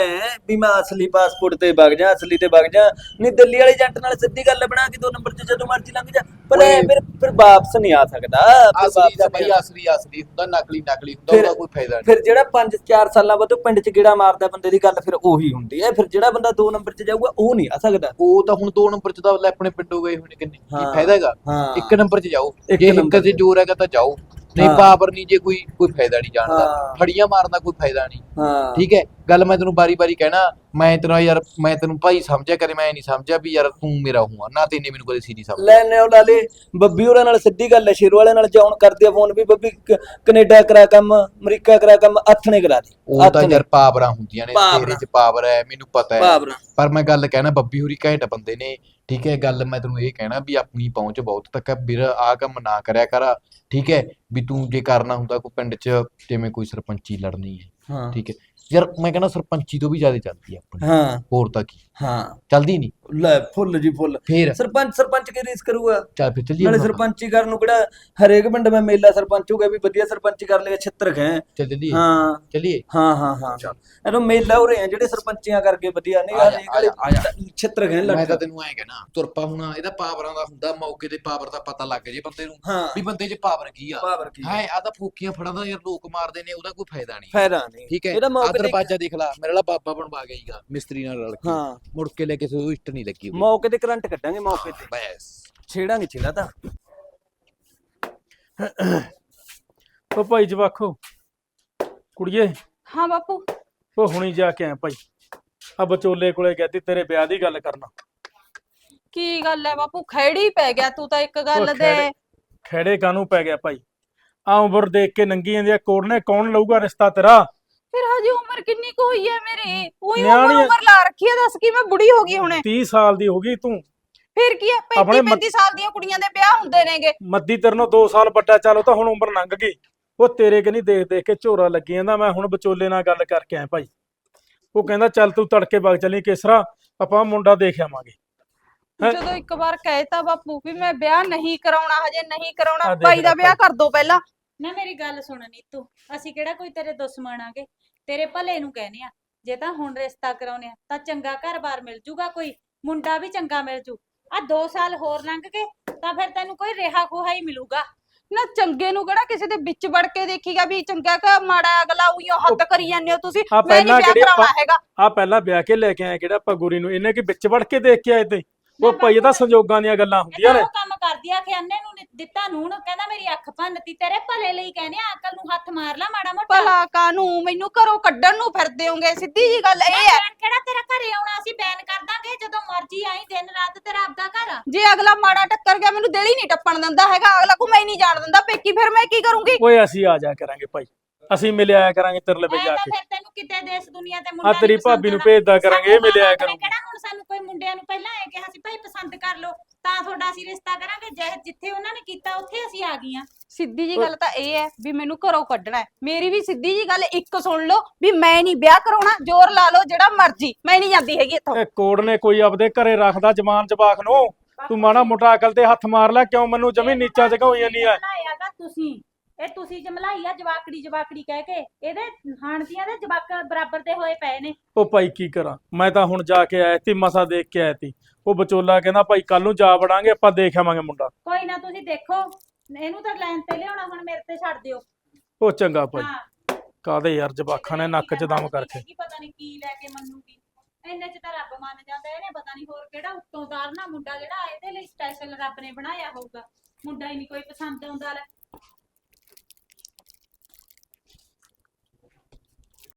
ਵੀ ਮੈਂ ਅਸਲੀ ਪਾਸਪੋਰਟ ਤੇ ਵਗ ਜਾ ਅਸਲੀ ਤੇ ਵਗ ਜਾ ਨਹੀਂ ਦਿੱਲੀ ਵਾਲੇ ਏਜੰਟ ਨਾਲ ਸਿੱਧੀ ਗੱਲ ਬਣਾ ਕੇ ਦੋ ਨੰਬਰ 'ਚ ਜਦੋਂ ਮਰਜ਼ੀ ਲੰਘ ਜਾ ਪਰ ਐ। ਫਿਰ ਫਿਰ ਵਾਪਸ ਨਹੀਂ ਆ ਸਕਦਾ ਅਸਲੀ ਨਹੀਂ ਭਾਈ ਅਸਲੀ ਅਸਲੀ ਹੁੰਦਾ ਨਕਲੀ ਨਕਲੀ ਹੁੰਦਾ ਉਹਦਾ ਕੋਈ ਫਾਇਦਾ ਨਹੀਂ ਫਿਰ ਜਿਹੜਾ 5-4 ਸਾਲਾਂ ਬਾਅਦ ਪਿੰਡ 'ਚ ਗੇੜਾ ਮਾਰਦਾ ਬੰਦੇ ਦੀ ਗੱਲ ਫਿਰ ਉਹੀ ਹੁੰਦੀ ਹੈ ਫਿਰ ਜਿਹੜਾ ਬੰਦਾ 2 ਨੰਬਰ 'ਚ ਜਾਊਗਾ ਉਹ ਨਹੀਂ ਆ ਸਕਦਾ ਉਹ ਤਾਂ ਹੁਣ ਦੋ ਨੰਬਰ 'ਚ ਤਾਂ ਆਪਣੇ ਪਿੰਡੋਂ ਗਏ ਨੇ ਕਿੰਨੇ ਕੀ। ਫਾਇਦਾ ਹੈਗਾ। ਹਾਂ। ਇੱਕ ਨੰਬਰ 'ਚ ਜਾਓ। ਇੱਕ ਜੇ ਇੱਕ 'ਚ ਜ਼ੋਰ ਹੈਗਾ ਤਾਂ ਜਾਓ। ਨਹੀਂ ਹਾਂ। ਪਾਵਰ ਨਹੀਂ ਜੇ ਕੋਈ ਕੋਈ ਫਾਇਦਾ ਨਹੀਂ ਜਾਣ ਦਾ ਹਾਂ। ਫੜੀਆਂ ਮਾਰਨ ਦਾ ਕੋਈ ਫਾਇਦਾ ਨਹੀਂ। ਹਾਂ। ਠੀਕ ਹੈ? ਗੱਲ ਮੈਂ ਤੈਨੂੰ ਬਾਰੀ-ਬਾਰੀ ਕਹਿਣਾ ਮੈਂ ਤੇਰਾ ਯਾਰ ਮੈਂ ਤੈਨੂੰ ਭਾਈ ਸਮਝਿਆ ਕਰੇ ਮੈਂ ਨਹੀਂ ਸਮਝਿਆ ਵੀ ਯਾਰ ਤੂੰ ਮੇਰਾ ਹੂੰ ਨਾ ਤੈਨੇ ਮੈਨੂੰ ਕਦੇ ਸੀ ਨਹੀਂ ਸਮਝਿਆ। ਲੈ ਨੇ ਉਹ ਲਾਲੇ ਬੱਬੀ ਹੋਰਾਂ ਨਾਲ ਸਿੱਧੀ ਗੱਲ ਹੈ ਸ਼ੇਰੂ ਵਾਲੇ ਨਾਲ ਜਾਉਣ ਕਰਦੀ ਆ ਫੋਨ ਵੀ ਬੱਬੀ ਕ- ਕੈਨੇਡਾ ਕਰਾ ਕੰਮ ਅਮਰੀਕਾ ਕਰਾ ਕੰਮ ਨੇ ਕਰਾ ਦੇ ਉਹ ਤਾਂ ਯਾਰ ਪਾਵਰਾਂ ਹੁੰਦੀਆਂ ਨੇ ਪਾਵਰਾਂ। ਤੇਰੇ 'ਚ ਪਾਵਰ ਹੈ ਮੈਨੂੰ ਪਤਾ ਹੈ। ਪਰ ਮੈਂ ਗੱਲ ਕਹਿਣਾ ਬੱਬੀ ਹੋਰੀ ਘੈਂਟ ਬੰਦੇ ਨੇ। ਠੀਕ ਹੈ? ਗੱਲ ਮੈਂ ਤੈਨੂੰ ਇਹ ਕਹਿਣਾ ਵੀ ਆਪਣੀ ਪਹੁੰਚ ਬਹੁਤ ਤੱਕ ਹੈ। ਵੀਰ ਆਹ ਕੰਮ ਨਾ ਕਰਿਆ ਕਰ। ਠੀਕ ਹੈ? ਵੀ ਤੂੰ ਜੇ ਕਰਨਾ ਹੁੰਦਾ ਕੋਈ ਪਿੰਡ 'ਚ ਜਿਵੇਂ ਕੋਈ ਸਰਪੰਚੀ ਲੜਨੀ ਹੈ। ਹਾਂ। ਠੀਕ ਹੈ। ਯਾਰ ਮੈਂ ਕਹਿੰਦਾ ਸਰਪੰਚੀ ਤੋਂ ਵੀ ਜ਼ਿਆਦਾ ਚੱਲਦੀ ਹੈ ਆਪਣੀ। ਹਾਂ। ਹੋਰ ਤਾਂ ਕੀ। ਹਾਂ। ਚੱਲਦੀ ਨਹੀਂ। ਲੈ ਫੁੱਲ ਜੀ ਫੁੱਲ। ਫੇਰ? ਸਰਪੰਚ ਸਰਪੰਚ ਕੀ ਰੀਸ ਕਰੂਗਾ? ਚੱਲ ਫਿਰ ਚੱਲੀਏ ਨਾਲੇ। ਸਰਪੰਚੀ ਕਰਨ ਨੂੰ ਕਿਹੜਾ ਹਰੇਕ ਪਿੰਡ ਮੈਂ ਮੇਲਾ ਸਰਪੰਚ ਹੋ ਗਿਆ ਵੀ ਵਧੀਆ ਸਰਪੰਚੀ ਕਰ ਲੇਗਾ ਛਿੱਤਰ ਖੈ ਚੱਲ ਚੱਲੀਏ। ਹਾਂ। ਚੱਲੀਏ। ਹਾਂ ਹਾਂ ਹਾਂ। ਇਹਨੂੰ ਮੇਲਾ ਹੋ ਰਹੇ ਆ ਜਿਹੜੇ ਸਰਪੰਚੀਆਂ ਕਰਕੇ ਵਧੀਆ ਨਹੀਂ ਹਰੇਕ ਛਿੱਤਰ ਖੈ ਮੈਂ ਲੱਗ ਤਾਂ ਤੈਨੂੰ ਐਂ ਕਹਿਣਾ ਤੁਰਪਾ ਹੁਣ ਇਹਦਾ ਪਾਵਰਾਂ ਦਾ ਹੁੰਦਾ ਮੌਕੇ ਤੇ ਪਾਵਰ ਦਾ ਪਤਾ ਲੱਗ ਜੇ ਬੰਦੇ ਨੂੰ ਵੀ ਬੰਦੇ 'ਚ ਪਾਵਰ ਕੀ ਆ। ਪਾਵਰ ਕੀ ਹੈ ਆ ਤਾਂ ਫੂਕੀਆਂ ਫੜਾਂ ਦਾ ਯਾਰ ਲੋਕ ਮਾਰਦੇ ਨੇ ਉਹਦਾ ਕੋਈ ਫਾਇਦਾ ਨਹੀਂ। ਫਾਇਦਾ ਨਹੀਂ ਠੀਕ ਹੈ ਇਹਦਾ ਮੌਕੇ ਤੇ ਦਰਵਾਜ਼ਾ ਦੇਖ ਲੈ ਮੇਰੇ ਵਾਲਾ ਬਾਬਾ ਬਣਵਾ ਗਈਗਾ ਮਿਸਤਰੀ ਨਾਲ ਰਲ ਕੇ। ਹਾਂ। ਮੁੜ ਕੇ ਲੈ ਕਿਸੇ ਨੂੰ ਇੱਟ ਨਹੀਂ ਲੱਗੀ ਹੋਈ। ਮੌਕੇ ਤੇ ਕਰੰਟ ਕੱਢਾਂਗੇ ਮੌਕੇ ਤੇ। ਬਸ। ਛੇੜਾਂਗੇ ਛੇੜਾ ਤਾਂ। ਉਹ ਭਾਈ ਜਵਾਖੋ ਕੁੜੀਏ। ਹਾਂ ਬਾਪੂ। ਉਹ ਹੁਣੀ ਜਾ ਕੇ ਆਇਆ ਭਾਈ। ਆ ਬਚੋਲੇ ਕੋਲੇ ਕਹਤੀ ਤੇਰੇ ਵਿਆਹ ਦੀ ਗੱਲ ਕਰਨਾ। ਕੀ ਗੱਲ ਹੈ ਬਾਪੂ? ਖੈੜੀ ਪੈ ਗਿਆ ਤੂੰ ਤਾਂ ਇੱਕ ਗੱਲ ਦੇ। ਖਹਿੜੇ- ਖਹਿੜੇ ਕਾਹਨੂੰ ਪੈ ਗਿਆ ਭਾਈ? ਆ ਉਮਰ ਦੇਖ ਕੇ ਨੰਗੀ ਜਾਂਦੀ ਆ ਕੋੜ ਨੇ ਕੌਣ ਲਊਗਾ ਰਿਸ਼ਤਾ ਤੇਰਾ? ਫਿਰ ਹਜੇ ਉਮਰ ਕਿੰਨੀ ਕੁ ਹੋਈ ਹੈ ਮੇਰੀ? ਉਹੀ ਉਮਰ। ਉਮਰ ਲਾ ਰੱਖੀ ਹੈ ਦੱਸ ਕੀ ਮੈਂ ਬੁੜੀ ਹੋ ਗਈ ਹੁਣੇ। 30 ਸਾਲ ਦੀ ਹੋ ਗਈ ਤੂੰ। ਫਿਰ ਕੀ ਹੈ 35 ਆਪਣੇ ਮਤ- 35 ਸਾਲ ਦੀਆਂ ਕੁੜੀਆਂ ਦੇ ਵਿਆਹ ਹੁੰਦੇ ਨੇਗੇ। ਮੱਦੀ ਤੇਰੇ ਨੂੰ 2 ਸਾਲ ਵੱਡਾ ਚੱਲ ਉਹ ਤਾਂ ਹੁਣ ਉਮਰ ਲੰਘ ਗਈ। ਉਹ ਤੇਰੇ ਕਿ ਨਹੀਂ ਦੇਖ ਦੇਖ ਕੇ ਝੋਰਾ ਲੱਗੀ ਜਾਂਦਾ ਮੈਂ ਹੁਣ ਵਿਚੋਲੇ ਨਾਲ ਗੱਲ ਕਰਕੇ ਆਇਆ ਭਾਈ। ਉਹ ਕਹਿੰਦਾ ਚੱਲ ਤੂੰ ਤੜਕੇ ਵਗ ਚੱਲੀ ਕਿਸਰਾ ਆਪਾਂ ਮੁੰਡਾ ਦੇਖ ਆਵਾਂਗੇ। ਹੈਂ? ਜਦੋਂ ਇੱਕ ਵਾਰ ਕਹਿਤਾ ਬਾਪੂ ਵੀ ਮੈਂ ਵਿਆਹ ਨਹੀਂ ਕਰਾਉਣਾ ਹਜੇ ਨਹੀਂ ਕਰਾਉਣਾ ਦੇਖ ਲੈ ਦਾ ਵਿਆਹ। ਕਰ ਦੋ ਪਹਿਲਾਂ। ਨਾ ਮੇਰੀ ਗੱਲ ਸੁਣ ਨੀਤੂ ਅਸੀਂ ਕਿਹੜਾ ਕੋਈ ਤੇਰੇ ਦੁਸ਼ਮਣ ਆਗੇ? ਤੇਰੇ ਭਲੇ ਨੂੰ ਕਹਿੰਦੇ ਆ ਜੇ ਤਾਂ ਹੁਣ ਰਿਸ਼ਤਾ ਕਰਾਉਨੇ ਆ ਤਾਂ ਚੰਗਾ ਘਰ-ਬਾਰ ਮਿਲ ਜੂਗਾ ਕੋਈ ਮੁੰਡਾ ਵੀ ਚੰਗਾ ਮਿਲ ਜੂ। ਆ 2 ਸਾਲ ਹੋਰ ਲੰਘ ਗਏ ਤਾਂ ਫਿਰ ਤੈਨੂੰ ਕੋਈ ਰਿਹਾ ਖੋਹਾ ਹੀ ਮਿਲੂਗਾ। ਨਾ ਚੰਗੇ ਨੂੰ ਕਿਹੜਾ ਕਿਸੇ ਦੇ ਵਿੱਚ ਵੜ ਕੇ ਦੇਖੀਗਾ ਵੀ ਚੰਗਾ ਕਿ ਮਾੜਾ ਅਗਲਾ ਉਈਓ ਹੱਦ ਕਰੀ ਜਾਂਦੇ ਹੋ ਤੁਸੀਂ। ਆ ਮੈਂ ਨਹੀਂ ਪਹਿਲਾਂ ਵਿਆਹ ਕਿਹੜੇ ਕਰਾਉਣਾ ਆਪਾਂ- ਹੈਗਾ। ਆ ਪਹਿਲਾਂ ਵਿਆਹ ਕੇ ਲੈ ਕੇ ਆਇਆ ਕਿਹੜਾ ਆਪਾਂ ਗੁਰੀ ਨੂੰ ਇਹਨੇ ਕਿ ਵਿੱਚ ਵੜ ਕੇ ਦੇਖ ਕੇ ਆਏ ਤੇ ਉਹ ਭਾਈ ਇਹ ਤਾਂ ਸੰਜੋਗਾਂ ਦੀਆਂ ਗੱਲਾਂ ਇਹ ਹੁੰਦੀਆਂ ਤਾਂ ਨੇ। ਉਹ ਕਰਦੀ ਆ ਕਿ ਅੰਨੇ ਨੂੰ ਦਿੱਤਾ ਨੂਣ ਕਹਿੰਦਾ ਮੇਰੀ ਅੱਖ ਭੰਨਤੀ ਤੇਰੇ ਭਲੇ ਲਈ ਕਹਿੰਦੇ ਆ ਅਕਲ ਨੂੰ ਹੱਥ ਮਾਰ ਲਾ ਮਾੜਾ ਮੋਟਾ। ਭਲਾ ਕਾਨੂੰ ਮੈਨੂੰ ਘਰੋਂ ਕੱਢਣ ਨੂੰ ਫਿਰਦੇ ਹੋਗੇ ਸਿੱਧੀ ਜੀ ਗੱਲ ਇਹ ਹੈ। ਬੈਨ ਕਿਹੜਾ ਤੇਰਾ ਘਰੇ ਆਉਣਾ ਅਸੀਂ ਬੈਨ ਕਰ ਦਾਂਗੇ ਜਦੋਂ ਮਰਜ਼ੀ ਆਈ ਦਿਨ ਰਾਤ ਤੇਰਾ ਆਪਦਾ ਘਰ ਆ। ਜੇ ਅਗਲਾ ਮਾੜਾ ਟੱਕਰ ਗਿਆ ਮੈਨੂੰ ਦਿਲ ਹੀ ਨਹੀਂ ਟੱਪਣ ਦਿੰਦਾ ਹੈਗਾ ਅਗਲਾ ਕੋ ਮੈਂ ਹੀ ਨਹੀਂ ਜਾਣ ਦਿੰਦਾ ਪੇਕੀ ਫਿਰ ਮੈਂ ਕੀ ਕਰੂੰਗੀ? ਓਏ ਅਸੀਂ ਆ ਜਾ ਕਰਾਂਗੇ ਭਾਈ। ਅਸੀਂ ਮਿਲ ਆਇਆ ਕਰਾਂਗੇ ਤੇਰੇ ਲਵੇ ਐ ਜਾ ਤਾਂ ਕੇ। ਫਿਰ ਤੈਨੂੰ ਕਿਤੇ ਦੇਸ਼ ਦੁਨੀਆ ਤੇ ਆ ਮੁੰਡਾ ਤੇਰੀ ਨੀ ਪਸੰਦ ਭਾਬੀ ਨੂੰ ਆਉਣਾ। ਭੇਜਦਾ ਕਰਾਂਗੇ ਇਹ ਮਿਲ ਆਇਆ ਮਾਂ-ਬਾਪ ਨੇ ਕਿਹੜਾ ਹੁਣ ਸਾਨੂੰ ਕੋਈ ਮੁੰਡਿਆਂ ਨੂੰ ਪਹਿਲਾਂ ਇਹ ਕਿਹਾ ਸੀ ਭਾਈ ਪਸੰਦ ਕਰ ਲਓ। ਤਾਂ ਤੁਹਾਡਾ ਅਸੀਂ ਰਿਸ਼ਤਾ ਕਰਾਂਗੇ ਜਿਹੇ ਜਿੱਥੇ ਉਹਨਾਂ ਨੇ ਕੀਤਾ ਉੱਥੇ ਅਸੀਂ ਆ ਗਈਆਂ। ਸਿੱਧੀ ਜੀ ਗੱਲ ਤਾਂ ਇਹ ਹੈ ਵੀ ਮੈਨੂੰ ਘਰੋਂ ਕੱਢਣਾ ਹੈ। ਮੇਰੀ ਵੀ ਸਿੱਧੀ ਜੀ ਗੱਲ ਇੱਕ ਸੁਣ ਲਓ ਵੀ ਮੈਂ ਨਹੀਂ ਵਿਆਹ ਕਰਾਉਣਾ ਜ਼ੋਰ ਲਾ ਲਓ ਜਿਹੜਾ ਮਰਜ਼ੀ ਮੈਂ ਨਹੀਂ ਜਾਂਦੀ ਹੈਗੀ ਇੱਥੋਂ। ਇਹ ਕੋੜ ਨੇ ਕੋਈ ਆਪਦੇ ਘਰੇ ਰੱਖਦਾ ਜਮਾਨ ਜਵਾਕ ਨੂੰ? ਤੂੰ ਮਾੜਾ ਮੋਟਾ ਅਕਲ ਤੇ ਹੱਥ ਮਾਰ ਲੈ ਕਿਉਂ ਮੈਨੂੰ ਜਮੀ ਨੀਚਾ ਜਗਾਉਈ ਜਾਂਦੀ ਐ ਜਮਲਾਇਆਗਾ ਤੁਸੀਂ ਇਹ ਤੁਸੀਂ ਜਮਲਾਈ ਆ ਜਵਾਕੜੀ ਜਵਾਕੜੀ ਕਹਿ ਕੇ ਇਹਦੇ ਹਾਣਦੀਆਂ ਦੇ ਜਵਾਕ ਬਰਾਬਰ ਦੇ ਹੋਏ ਪਏ ਨੇ। ਉਹ ਭਾਈ ਕੀ ਕਰਾਂ? ਮੈਂ ਤਾਂ ਹੁਣ ਜਾ ਕੇ ਆਇਆ ਤੀ ਮਸਾ ਦੇਖ ਕੇ ਆਇਆ ਤੀ। ਉਹ ਵਿਚੋਲਾ ਕਹਿੰਦਾ ਭਾਈ ਕੱਲ ਨੂੰ ਜਾ ਵੜਾਂਗੇ ਆਪਾਂ ਦੇਖ ਆਵਾਂਗੇ ਮੁੰਡਾ। ਕੋਈ ਨਾ ਤੁਸੀਂ ਦੇਖੋ। ਇਹਨੂੰ ਤਾਂ ਲਾਈਨ ਤੇ ਲਿਆਉਣਾ ਹੁਣ ਮੇਰੇ ਤੇ ਛੱਡ ਦਿਓ। ਉਹ ਚੰਗਾ ਭਾਈ। ਹਾਂ। ਕਾਦੇ ਯਾਰ ਜਵਾਖਾਂ ਨੇ ਨੱਕ 'ਚ ਦਮ ਕਰਕੇ। ਕੀ ਪਤਾ ਨਹੀਂ ਕੀ ਲੈ ਕੇ ਮੰਨੂਗੀ। ਇੰਨੇ ਚ ਤਾਂ ਰੱਬ ਮੰਨ ਜਾਂਦਾ ਇਹਨੇ ਪਤਾ ਨਹੀਂ ਹੋਰ ਕਿਹੜਾ ਉੱਤੋਂ ਉਤਾਰਨਾ। ਮੁੰਡਾ ਜਿਹੜਾ ਇਹਦੇ ਲਈ ਸਪੈਸ਼ਲ ਰੱਬ ਨੇ ਬਣਾਇਆ ਹੋਊਗਾ। ਮੁੰਡਾ ਹੀ ਨਹੀਂ ਕੋਈ ਪਸੰਦ ਆਉਂਦਾ ਲੈ।